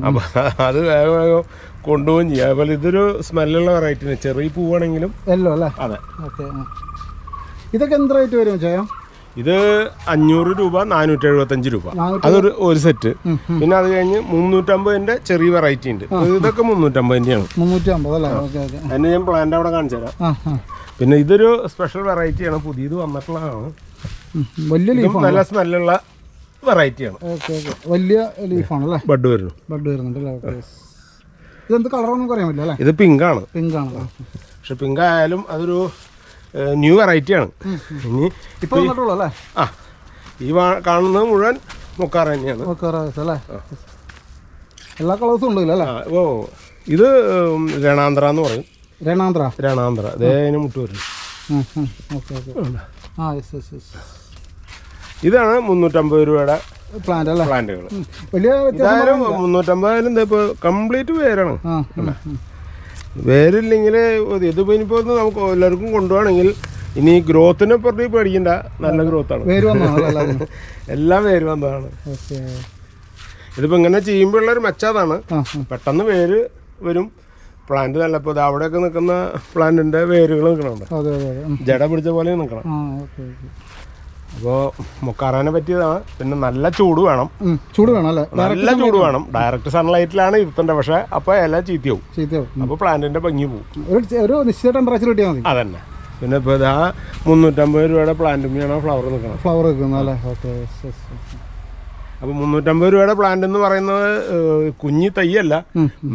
അത് വേഗം കൊണ്ടുപോകും ചെയ്യാം. അതുപോലെ ഇതൊരു സ്മെല്ലുള്ള വെറൈറ്റി ചെറിയ പൂവാണെങ്കിലും അല്ലേ? അതെ. ഇതൊക്കെ എന്ത് റേറ്റ് വരും ചെയ്യാം ഇത് അഞ്ഞൂറ് രൂപ നാനൂറ്റി എഴുപത്തഞ്ച് രൂപ അതൊരു ഒരു സെറ്റ്. പിന്നെ അത് കഴിഞ്ഞ് മുന്നൂറ്റമ്പതിന്റെ ചെറിയ വെറൈറ്റി ഉണ്ട്. ഇതൊക്കെ മുന്നൂറ്റമ്പതിന്റെയാണ്. അതിന് ഞാൻ പ്ലാന്റ് അവിടെ കാണിച്ചു തരാം. പിന്നെ ഇതൊരു സ്പെഷ്യൽ വെറൈറ്റിയാണ് പുതിയത് വന്നിട്ടുള്ളതാണ്. നല്ല സ്മെല്ലുള്ള വെറൈറ്റിയാണ് വലിയ ലീഫാണ് ബഡ് വരുന്നു. ബഡ് വരുന്നുണ്ട് അല്ലേ? ഓക്കെ. ഇതെന്ത് കളറാണെന്ന് പറയാൻ പറ്റില്ല ഇത് പിങ്ക് ആണ്. പിങ്ക് ആണ് പക്ഷെ പിങ്ക് ആയാലും അതൊരു ന്യൂ വെറൈറ്റിയാണ്. ഇനി ഇപ്പൊ വന്നിട്ടുള്ളൂ അല്ലേ? ആ ഈ കാണുന്നത് മുഴുവൻ മുക്കാറ തന്നെയാണ്. അല്ലേ? എല്ലാ കളേഴ്സും ഉണ്ട് അല്ലേ? ഓ ഇത് രണാന്ധ്ര എന്ന് പറയും. രണാന്ധ്ര രണാന്ധ്ര അതേ അതിന് മുട്ട് വരും ഓക്കെ ഓക്കെ. ആ യെസ് യെസ് യെസ് ഇതാണ് മുന്നൂറ്റമ്പത് രൂപയുടെ പ്ലാന്റ് അല്ലേ? പ്ലാന്റുകൾ. വലിയ മുന്നൂറ്റമ്പതായാലും ഇപ്പോൾ കംപ്ലീറ്റ് ഉം. വേരില്ലെങ്കിൽ ഇതിപ്പോൾ ഇനിയിപ്പോൾ ഒന്ന് നമുക്ക് എല്ലാവർക്കും കൊണ്ടുപോകണമെങ്കിൽ ഇനി ഗ്രോത്തിനെ പറഞ്ഞ് പേടിക്കണ്ട. നല്ല ഗ്രോത്താണ്. ആണ് എല്ലാം വേര് വന്നതാണ്. ഇതിപ്പോൾ ഇങ്ങനെ ചെയ്യുമ്പോഴുള്ളൊരു മെച്ചതാണ്. മെച്ചാതാണ്. പെട്ടെന്ന് വേര് വരും. പ്ലാന്റ് നല്ല ഇപ്പോൾ അവിടെയൊക്കെ നിൽക്കുന്ന പ്ലാന്റിന്റെ വേരുകൾ നിൽക്കണുണ്ട്. ജട പിടിച്ച പോലെ നിൽക്കണം. അപ്പോൾ മുക്കാറാനെ പറ്റിയതാണ്. പിന്നെ നല്ല ചൂട് വേണം. ചൂട് വേണം അല്ലേ? നല്ല ചൂട് വേണം. ഡയറക്റ്റ് സൺലൈറ്റിലാണ് ഇരുത്തേണ്ടത്. പക്ഷെ അപ്പോൾ ഇല ചീത്തയാവും. ചീത്തയാവും. അപ്പോൾ പ്ലാന്റിന്റെ ഭംഗി പോവും. ഒരു നിശ്ചിത ടെമ്പറേച്ചർ കിട്ടിയാൽ മതി. അതന്നെ. പിന്നെ ഇപ്പോൾ ഇതാ മുന്നൂറ്റമ്പത് രൂപയുടെ പ്ലാന്റുമ്മയാണ് ഫ്ലവർ നിൽക്കണം. ഫ്ലവർ അപ്പൊ അല്ലേ? ഓക്കെ അപ്പോൾ മുന്നൂറ്റമ്പത് രൂപയുടെ പ്ലാന്റ് എന്ന് പറയുന്നത് കുഞ്ഞി തയ്യല്ല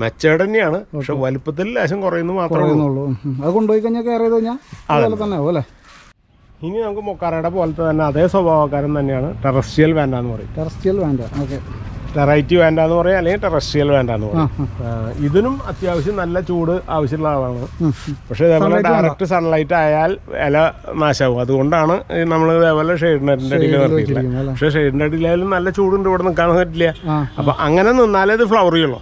മെച്ചേട് തന്നെയാണ്. പക്ഷെ വലുപ്പത്തിൽ ലേശം കുറയുന്നു മാത്രമേ ഉള്ളൂ. അത് കൊണ്ടുപോയി കഴിഞ്ഞാൽ കെയർ കഴിഞ്ഞാൽ അതുപോലെ തന്നെ ഇനി നമുക്ക് മൊക്കാറയുടെ പോലത്തെ തന്നെ അതേ സ്വഭാവക്കാരൻ തന്നെയാണ് ടെറസ്ട്രിയൽ വേണ്ട എന്ന് പറയും. ടെറസ്ട്രിയൽ വേണ്ട ഓക്കെ. വെറൈറ്റി വേണ്ട എന്ന് പറയും അല്ലെങ്കിൽ ടെറസ്ട്രിയൽ വേണ്ട എന്ന് പറയാം. ഇതിനും അത്യാവശ്യം നല്ല ചൂട് ആവശ്യമുള്ള ആളാണ്. പക്ഷേ ഇതേപോലെ ഡയറക്റ്റ് സൺലൈറ്റ് ആയാൽ ഇല നാശമാവും. അതുകൊണ്ടാണ് നമ്മൾ ഇതേപോലെ ഷെയ്ഡിനെറ്റിന്റെ അടിയിൽ നിർത്തിയിട്ടില്ല പക്ഷേ ഷെയ്ഡിന്റെ അടിയിലായാലും നല്ല ചൂടുണ്ട് ഇവിടെ നിൽക്കാൻ പറ്റില്ല. അപ്പൊ അങ്ങനെ നിന്നാലേ ഇത് ഫ്ലവർ ചെയ്യുള്ളൂ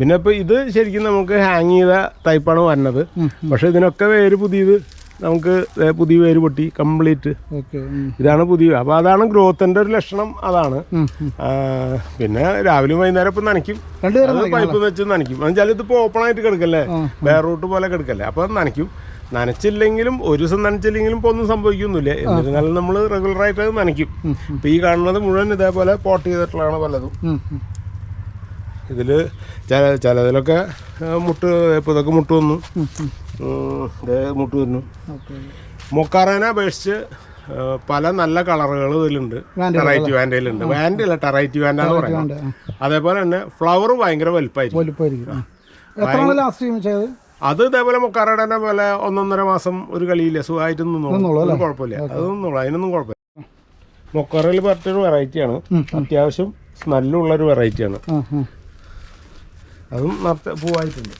പിന്നെ ഇപ്പൊ ഇത് ശരിക്കും നമുക്ക് ഹാങ് ചെയ്ത ടൈപ്പാണ് വരുന്നത് പക്ഷെ പക്ഷേ ഇതിനൊക്കെ വേര് പുതിയത് നമുക്ക് പുതിയ വേര് പൊട്ടി കംപ്ലീറ്റ് ഇതാണ് പുതിയ അപ്പോൾ അതാണ് ഗ്രോത്തിന്റെ ഒരു ലക്ഷണം അതാണ്. പിന്നെ രാവിലെ വൈകുന്നേരം ഇപ്പം നനയ്ക്കും. പൈപ്പ് വെച്ച് നനയ്ക്കും. എന്നുവെച്ചാൽ ഇതിപ്പോൾ ഓപ്പൺ ആയിട്ട് കിടക്കല്ലേ? വേറൂട്ട് വേറെ റൂട്ട് പോലെ കിടക്കല്ലേ? അപ്പോൾ നനയ്ക്കും. നനച്ചില്ലെങ്കിലും ഒരു ദിവസം നനച്ചില്ലെങ്കിലും ഇപ്പോൾ ഒന്നും സംഭവിക്കൊന്നുമില്ല. എന്നിരുന്നാലും നമ്മൾ റെഗുലറായിട്ട് അത് നനയ്ക്കും. ഇപ്പം ഈ കാണുന്നത് മുഴുവൻ ഇതേപോലെ പോട്ട് ചെയ്തിട്ടുള്ളതാണ് പലതും. ഇതിൽ ചില ചിലതിലൊക്കെ മുട്ട് ഇപ്പോൾ ഇതൊക്കെ മുട്ട് വന്നു. മുട്ട് വന്നു. മൊക്കാറേനെ അപേക്ഷിച്ച് പല നല്ല കളറുകൾ ഇതിലുണ്ട്. ടെറൈറ്റി വാൻഡയിലുണ്ട് വാൻഡ അല്ല ടെറൈറ്റി വാൻഡ എന്ന് പറയുന്നത്. അതേപോലെ തന്നെ ഫ്ലവർ ഭയങ്കര വലുപ്പമായിരിക്കും അത് ഇതേപോലെ മൊക്കാറയുടെ പോലെ ഒന്നൊന്നര മാസം ഒരു കളിയില്ല സുഖമായിട്ട് നിന്നോളൂ. കുഴപ്പമില്ല. അത് നിന്നോളൂ. അതിനൊന്നും കുഴപ്പമില്ല. മൊക്കാറയിൽ പറഞ്ഞൊരു വെറൈറ്റിയാണ് അത്യാവശ്യം സ്മെല്ലുള്ള ഒരു വെറൈറ്റിയാണ് അതും നിറച്ച പൂവായിട്ടുണ്ട്.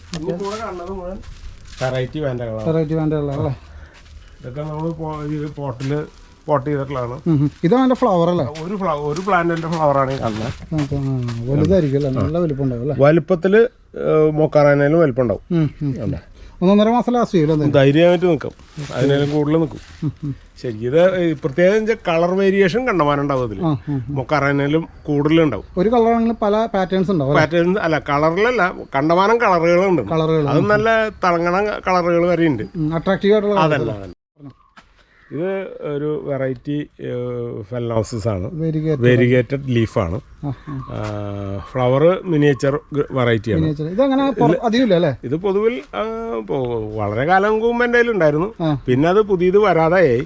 വെറൈറ്റി വേണ്ടകളാണ് വെറൈറ്റി അല്ലേ? ഇതൊക്കെ നമ്മൾ പോട്ടിൽ പോട്ട് ചെയ്തിട്ടുള്ളതാണ്. ഇതാണ് അതിന്റെ ഫ്ലവർ അല്ലേ? ഒരു ഫ്ലവർ ഒരു പ്ലാന്റിന്റെ ഫ്ലവറാണ് കാണുന്നത്. വലുതായിരിക്കും നല്ല വലുപ്പം ഉണ്ടാവും വലുപ്പത്തിൽ മൊക്കാറാനേലും വലുപ്പം ഉണ്ടാവും? ഒന്നൊന്നര മാസം ലാസ്റ്റ് ചെയ്യില്ല ധൈര്യമായിട്ട് നിൽക്കും. അതിനേലും കൂടുതൽ നിൽക്കും. ശരിക്കും ഇത് പ്രത്യേകം കളർ വേരിയേഷൻ കണ്ടമാനുണ്ടാവും അതിൽ ആ. കൂടുതലുണ്ടാവും ഒരു കളറാണെങ്കിലും പല പാറ്റേൺസ് ഉണ്ടാവും പാറ്റേൺസ് പാറ്റേൺ അല്ല കളറിലല്ല കണ്ടമാനം കളറുകളുണ്ട്. കളറുകൾ അത് നല്ല തിളങ്ങണ കളറുകൾ വരെ ഉണ്ട്. അട്രാക്റ്റീവ് ആയിട്ടുള്ള അതല്ല ഇത് ഒരു വെറൈറ്റി ഫെല്ലോസസ് ആണ്. വേരിഗേറ്റഡ് ലീഫാണ് ഫ്ലവർ മിനിയേച്ചർ വെറൈറ്റിയാണ് ഇത് പൊതുവിൽ വളരെ കാലം മുമ്പ് എന്റെ ഉണ്ടായിരുന്നു. പിന്നെ അത് പുതിയത് വരാതായി.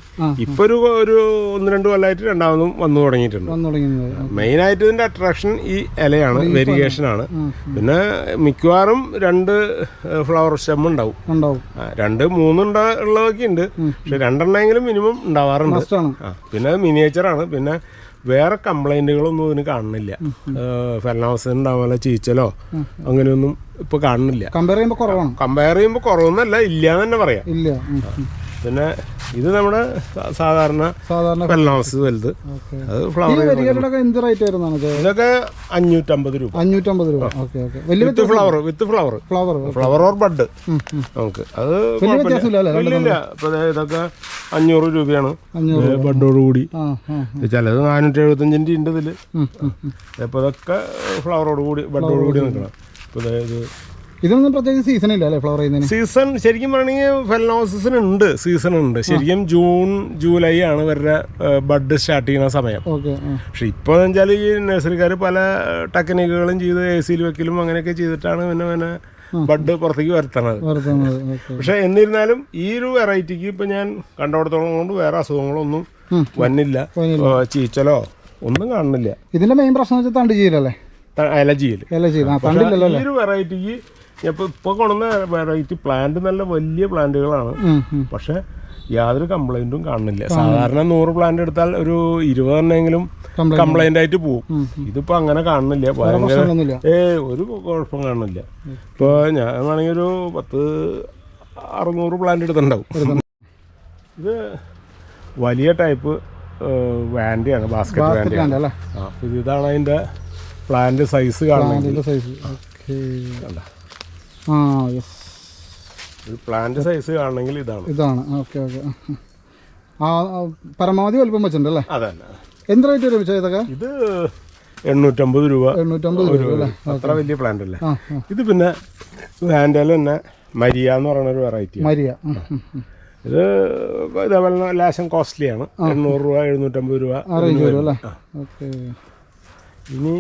ഇപ്പൊ ഒരു ഒരു ഒന്ന് രണ്ട് കൊല്ലമായിട്ട് രണ്ടാമതും വന്നു തുടങ്ങിയിട്ടുണ്ട്. മെയിൻ ആയിട്ട് ഇതിന്റെ അട്രാക്ഷൻ ഈ ഇലയാണ് വേരിയേഷൻ ആണ്. പിന്നെ മിക്കവാറും രണ്ട് ഫ്ലവർ സ്റ്റെം ഉണ്ടാവും. രണ്ട് മൂന്നുണ്ട ഉള്ളതൊക്കെ ഉണ്ട്. പക്ഷെ രണ്ടെണ്ണമെങ്കിലും മിനിമം ഉണ്ടാവാറുണ്ട്. പിന്നെ ആ പിന്നെ മിനിയേച്ചറാണ് പിന്നെ വേറെ കംപ്ലൈന്റുകളൊന്നും ഇതിന് കാണുന്നില്ല. ഫെലനോസ് ഉണ്ടാവുമല്ലോ ചീച്ചലോ അങ്ങനെയൊന്നും ഇപ്പൊ കാണുന്നില്ല. കമ്പയർ ചെയ്യുമ്പോൾ കുറവാണ്. കമ്പയർ ചെയ്യുമ്പോൾ കുറവൊന്നല്ല ഇല്ല എന്ന് തന്നെ പറയാം. ഇല്ല. പിന്നെ ഇത് നമ്മുടെ സാധാരണ സാധാരണ ഹൗസ് വലുത്. അത് ഫ്ലവർ എന്ത് റേറ്റ് വരുന്നതാണ് ഇത്? ഇതൊക്കെ അഞ്ഞൂറ്റമ്പത് രൂപ. അഞ്ഞൂറ്റമ്പത് രൂപ. Okay okay with flower with flower flower flower or bud നമുക്ക്. അത് ഇല്ല ഇതൊക്കെ അഞ്ഞൂറ് രൂപയാണ്. ബഡോട് കൂടി. ചിലത് നാനൂറ്റി എഴുപത്തഞ്ചിന്റെ ഉണ്ട് ഇതിൽ ഉം, ഉം. ഇതൊക്കെ ഫ്ലവറോട് കൂടി ബഡോട് കൂടി നിൽക്കണം. ഇപ്പോൾ ഇത് ഇതിനൊന്നും പ്രത്യേകിച്ച് സീസൺ ഇല്ല അല്ലേ ഫ്ലവർ ചെയ്യുന്നതിന്? സീസൺ ശരിക്കും പറയണമെങ്കിൽ ഫെലോസിന് ഉണ്ട് സീസൺ ഉണ്ട്. ശരിക്കും ജൂൺ ജൂലൈ ആണ് ഇവരുടെ ബഡ് സ്റ്റാർട്ട് ചെയ്യുന്ന സമയം. പക്ഷെ ഇപ്പോൾ എന്ന് വെച്ചാൽ ഈ നഴ്സറിക്കാർ പല ടെക്നിക്കുകളും ചെയ്ത് എ സിയിൽ വെക്കലും അങ്ങനെയൊക്കെ ചെയ്തിട്ടാണ് പിന്നെ പിന്നെ ബഡ് പുറത്തേക്ക് വരുത്തണത്. പക്ഷെ എന്നിരുന്നാലും ഈ ഒരു വെറൈറ്റിക്ക് ഇപ്പം ഞാൻ കണ്ടോടത്തോളം കൊണ്ട് വേറെ അസുഖങ്ങളൊന്നും വന്നില്ല. ചീച്ചലോ ഒന്നും കാണുന്നില്ല. ഇതിന്റെ മെയിൻ പ്രശ്നം വെച്ചാൽ തണ്ട് ചെയ്യലല്ലേ ചെയ്ത് ആ ഈ ഒരു വെറൈറ്റിക്ക് ഇപ്പോൾ ഇപ്പോൾ കൊണ്ടുവന്ന വെറൈറ്റി പ്ലാന്റ് നല്ല വലിയ പ്ലാന്റുകളാണ്. പക്ഷെ യാതൊരു കംപ്ലൈന്റും കാണുന്നില്ല. സാധാരണ നൂറ് പ്ലാന്റ് എടുത്താൽ ഒരു ഇരുപതെണ്ണെങ്കിലും. കംപ്ലൈന്റ് ആയിട്ട് പോകും ഇതിപ്പോ അങ്ങനെ കാണുന്നില്ല. ഭയങ്കര ഏ ഒരു കുഴപ്പം കാണുന്നില്ല. ഇപ്പൊ ഞാൻ വേണമെങ്കിൽ ഒരു പത്ത് അറുന്നൂറ് പ്ലാന്റ് എടുത്തിട്ടുണ്ടാവും. ഇത് വലിയ ടൈപ്പ് വാൻഡിയാണ് ബാസ്ക്കറ്റ് വാൻഡിയാണ് ആ ഇതാണ് അതിന്റെ പ്ലാന്റ് സൈസ് കാണുന്നത്. സൈസ് ഓക്കെ കണ്ടോ? ആ യെസ്. ഒരു പ്ലാന്റ് സൈസ് കാണണമെങ്കിൽ ഇതാണ്. ഇതാണ്. Okay okay. ആ പരമാവധി വലുപ്പം വെച്ചിട്ടുണ്ട് അല്ലേ അതന്നെ. എന്ത് റേറ്റ് വരും ഇതൊക്കെ? ഇത് എണ്ണൂറ്റമ്പത് രൂപ. എണ്ണൂറ്റമ്പത് രൂപ അത്ര വലിയ പ്ലാന്റ് അല്ലേ? ഇത് പിന്നെ വാൻഡൽ തന്നെ മരിയ എന്ന് പറയുന്ന ഒരു വെറൈറ്റി മരിയ. ഇത് ഇതേപോലെ ലാശം കോസ്റ്റ്ലിയാണ് എണ്ണൂറ് രൂപ എഴുന്നൂറ്റമ്പത് രൂപ ഇനി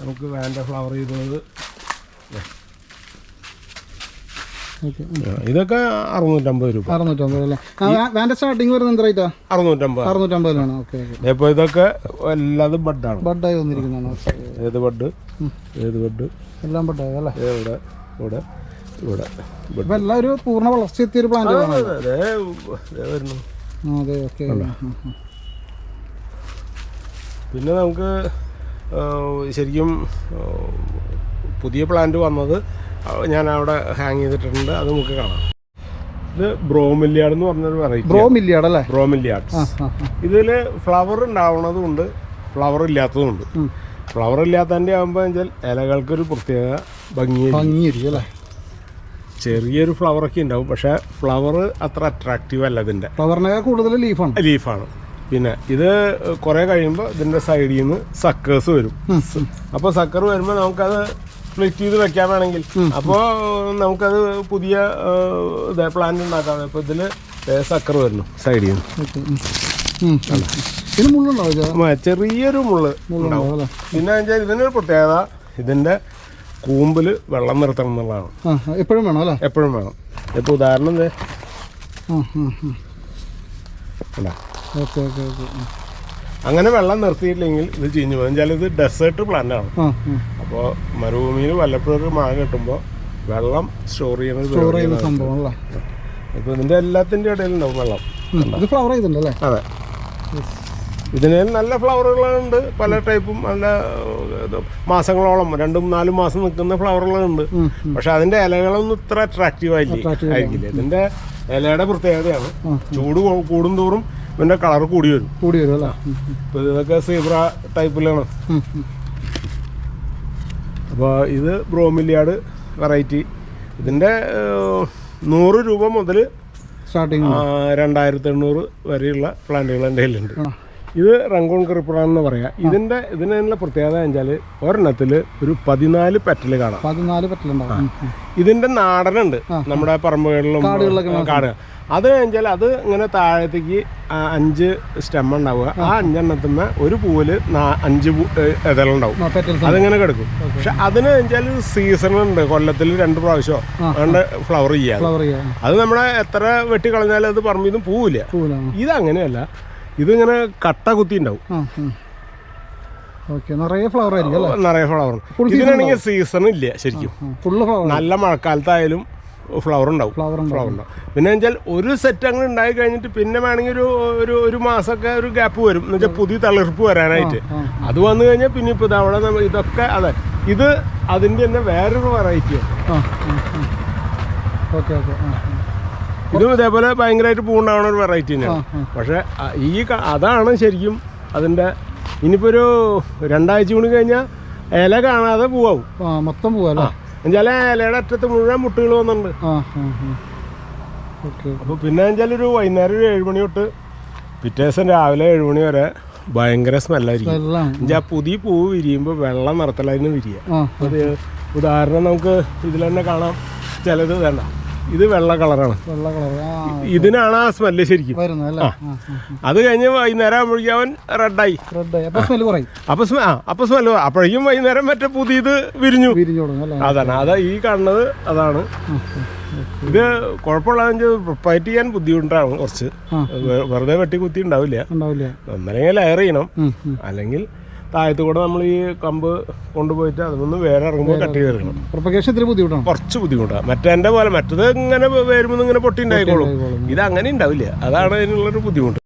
നമുക്ക് വാൻഡ ഫ്ലവർ ചെയ്തത് ഇതൊക്കെ അറുന്നൂറ്റമ്പത് രൂപ. അറുന്നൂറ്റമ്പത് അല്ലേ? വാന്റെ സ്റ്റാർട്ടിങ് വരുന്നത് എന്ത് റേറ്റാ അറുന്നൂറ്റമ്പത്. അറുന്നൂറ്റമ്പതിലാണ് ഓക്കെ ഇപ്പൊ ഇപ്പോൾ ഇതൊക്കെ എല്ലാതും ബഡാണ്. ബഡായി വന്നിരിക്കുന്നതാണ്. ഏത് ബഡ്? ഏത് ബഡ്? എല്ലാം ബഡായി അല്ലേ? ഇവിടെ ഇവിടെ ഇവിടെ. ഇപ്പം എല്ലാം ഒരു പൂർണ വളർച്ച എത്തിയ ഒരു പ്ലാന്റ് വരുന്നു. അതെ ഓക്കെ പിന്നെ നമുക്ക് ശരിക്കും പുതിയ പ്ലാന്റ് വന്നത് ഞാൻ അവിടെ ഹാങ് ചെയ്തിട്ടുണ്ട് അത് നമുക്ക് കാണാം. ഇത് ബ്രോമില്യാഡ് എന്ന് പറഞ്ഞൊരു വെറൈറ്റി ബ്രോമില്ലിയാഡ് അല്ലേ? ആ. ഇതിൽ ഫ്ലവർ ഉണ്ടാവുന്നതും ഉണ്ട് ഫ്ലവർ ഇല്ലാത്തതും ഉണ്ട് ഫ്ലവർ ഇല്ലാത്തതിന്റെ ആകുമ്പോൾ വെച്ചാൽ ഇലകൾക്കൊരു പ്രത്യേക ഭംഗി ഭംഗിയായിരിക്കും അല്ലേ? ചെറിയൊരു ഫ്ലവറൊക്കെ ഉണ്ടാവും പക്ഷേ ഫ്ലവർ അത്ര അട്രാക്റ്റീവ് അല്ല ഇതിന്റെ ഫ്ലവറിനേക്കാൾ കൂടുതൽ ലീഫാണ് ലീഫാണ് പിന്നെ ഇത് കുറേ കഴിയുമ്പോൾ ഇതിന്റെ സൈഡിൽ നിന്ന് സക്കേഴ്സ് വരും. അപ്പോൾ സക്കർ വരുമ്പോൾ നമുക്കത് സ്പ്ലിറ്റ് ചെയ്ത് വെക്കാൻ വേണമെങ്കിൽ അപ്പോൾ നമുക്കത് പുതിയ പ്ലാൻ പ്ലാന്റ് ഉണ്ടാക്കാം അപ്പൊ ഇതിൽ സക്കർ വരുന്നു. സൈഡിൽ നിന്ന് ചെറിയൊരു മുള്ള് പിന്നെ വെച്ചാൽ ഇതിനൊരു പ്രത്യേകത ഇതിന്റെ കൂമ്പിൽ വെള്ളം നിർത്തണം എന്നുള്ളതാണ്. എപ്പോഴും വേണം അല്ലേ? എപ്പോഴും വേണം. ഇപ്പോൾ ഉദാഹരണം ഓക്കെ ഓക്കെ ഓക്കെ. അങ്ങനെ വെള്ളം നിർത്തിയില്ലെങ്കിൽ ഇത് ചീഞ്ഞു പോകും വെച്ചാൽ ഇത് ഡെസേർട്ട് പ്ലാന്റ് ആണ്. അപ്പോൾ മരുഭൂമിയിൽ വല്ലപ്പോഴും ഒരു മഴ കിട്ടുമ്പോൾ വെള്ളം സ്റ്റോർ ചെയ്യുന്നത് സ്റ്റോർ ചെയ്യുന്ന സംഭവം ഇപ്പൊ ഇതിന്റെ എല്ലാത്തിന്റെ ഇടയിലുണ്ടാവും വെള്ളം. ഇത് ഫ്ലവർ ചെയ്തിട്ടുണ്ടല്ലേ അതെ. ഇതിന് നല്ല ഫ്ലവറുകളുണ്ട് പല ടൈപ്പും നല്ല മാസങ്ങളോളം രണ്ടും നാലും മാസം നിൽക്കുന്ന ഫ്ലവറുകളുണ്ട് പക്ഷെ അതിന്റെ ഇലകളൊന്നും ഇത്ര അട്രാക്റ്റീവ് ആയിരിക്കില്ല ഇതിന്റെ ഇലയുടെ പ്രത്യേകതയാണ്. ചൂട് കൂ- ഇതിന്റെ കളർ കൂടി വരും. കൂടി വരും അല്ലേ? ഇതൊക്കെ സീബ്ര ടൈപ്പിലാണ് അപ്പൊ. അപ്പോൾ ഇത് ബ്രോമില്ലിയാട് വെറൈറ്റി ഇതിന്റെ നൂറ് രൂപ മുതൽ സ്റ്റാർട്ടിങ് രണ്ടായിരത്തി എണ്ണൂറ് വരെയുള്ള പ്ലാന്റുകൾ എന്റെ കയ്യിലുണ്ട്. ഇത് റംഗോൺ ക്രിപ്പറാന്ന് പറയാം. ഇതിന്റെ ഇതിനുള്ള പ്രത്യേകത വെച്ചാൽ ഒരെണ്ണത്തിൽ ഒരു പതിനാല് പെറ്റൽ കാണാം. പതിനാല് പറ്റലുണ്ടാവും ഇതിന്റെ നാടനുണ്ട്. നമ്മുടെ പറമ്പുകളിലും കാട്. അത് കഴിഞ്ഞാൽ അത് ഇങ്ങനെ താഴത്തേക്ക് അഞ്ച് സ്റ്റെം ഉണ്ടാവുക. ആ അഞ്ചെണ്ണത്തിന് ഒരു പൂവിൽ അഞ്ച് ഇതളുണ്ടാവും അതിങ്ങനെ കിടക്കും. പക്ഷെ അതിന് വെച്ചാൽ സീസൺ ഉണ്ട്. കൊല്ലത്തിൽ രണ്ട് പ്രാവശ്യമോ ആ. അതുകൊണ്ട് ഫ്ലവർ ചെയ്യാം. അത് നമ്മളെ എത്ര വെട്ടി കളഞ്ഞാലും അത് പറമ്പിൽ പൂവില്ല. ഇത് അങ്ങനെയല്ല ഇതിങ്ങനെ കട്ട കുത്തി ഉണ്ടാവും നിറയെ ഫ്ലവർ ആയിരിക്കും അല്ലേ? നിറയെ ഫ്ലവർ ഇതിനാണെങ്കിൽ സീസൺ ഇല്ല ശരിക്കും. ഫുള്ള് ഫ്ലവർ നല്ല മഴക്കാലത്തായാലും ഫ്ലവർ ഉണ്ടാവും. ഫ്ലവർ ഫ്ലവർ ഉണ്ടാവും. പിന്നെ വെച്ചാൽ ഒരു സെറ്റ് അങ്ങനെ ഉണ്ടായി കഴിഞ്ഞിട്ട് പിന്നെ വേണമെങ്കിൽ ഒരു ഒരു ഒരു മാസമൊക്കെ ഒരു ഗ്യാപ്പ് വരും. എന്ന് വെച്ചാൽ പുതിയ തളിർപ്പ് വരാനായിട്ട്. അത് വന്നു കഴിഞ്ഞാൽ പിന്നെ ഇപ്പോൾ അവിടെ നമ്മ ഇതൊക്കെ അതെ. ഇത് അതിന്റെ തന്നെ വേറൊരു വെറൈറ്റിയാണ് ഓക്കെ ഓക്കെ ആ. ഇതും ഇതേപോലെ ഭയങ്കരമായിട്ട് പൂണ്ടാവുന്ന ഒരു വെറൈറ്റി തന്നെയാണ്. പക്ഷേ ഈ അതാണ് ശരിക്കും അതിന്റെ ഇനിയിപ്പോ ഒരു രണ്ടാഴ്ച കൂടി കഴിഞ്ഞാൽ ഇല കാണാതെ പൂവാവും. മൊത്തം പോവല്ലേ എന്നുവെച്ചാൽ ഇലയുടെ അറ്റത്ത് മുഴുവൻ മുട്ടുകൾ വന്നിട്ടുണ്ട്. അപ്പൊ പിന്നെ വെച്ചാൽ ഒരു വൈകുന്നേരം ഒരു ഏഴുമണി തൊട്ട് പിറ്റേ ദിവസം രാവിലെ ഏഴുമണി വരെ ഭയങ്കര സ്മെല്ലായിരിക്കും. ആ പുതിയ പൂവ് വിരിയുമ്പോൾ വെള്ളം നിറത്തിലായിരുന്നു വിരിയ. ഉദാഹരണം നമുക്ക് ഇതിൽ തന്നെ കാണാം. ചിലത് വേണ്ട. ഇത് വെള്ള കളറാണ്. വെള്ള കളർ ഇതിനാണ് ആ സ്മെല്ല് ശരിക്കും. അത് കഴിഞ്ഞ് വൈകുന്നേരം ആകുമ്പോഴേക്കും അവൻ റെഡായി റെഡ് അപ്പോൾ സ്മെൽ കുറയും. അപ്പൊ സ്മെ- ആ അപ്പൊ സ്മെല്ല് അപ്പോഴേക്കും വൈകുന്നേരം മറ്റേ പുതിയത് വിരിഞ്ഞു. അതാണ്. അതാ ഈ കാണുന്നത്. അതാണ്. ഇത് കുഴപ്പമുള്ളതെന്ന് പ്രൊപ്പറേറ്റ് ചെയ്യാൻ ബുദ്ധിമുട്ടാണ് കുറച്ച്. വെറുതെ വെട്ടി കുത്തി ഉണ്ടാവില്ല. ഉണ്ടാവില്ല. ഒന്നല്ലെങ്കിൽ ലെയർ ചെയ്യണം. അല്ലെങ്കിൽ താഴത്ത് കൂടെ നമ്മൾ ഈ കമ്പ് കൊണ്ടുപോയിട്ട് അതിൽ വേറെ ഇറങ്ങുമ്പോൾ കട്ട് ചെയ്ത് പ്രൊപ്പഗേഷൻ ഇത്തിരി ബുദ്ധിമുട്ടാണ്. കുറച്ച് ബുദ്ധിമുട്ടാണ് മറ്റേന്റെ പോലെ മറ്റത് ഇങ്ങനെ വരുമ്പോൾ ഇങ്ങനെ പൊട്ടി ഉണ്ടായിക്കോളും. ഇത് അങ്ങനെ ഉണ്ടാവില്ല. അതാണ് അതിനുള്ളൊരു ബുദ്ധിമുട്ട്.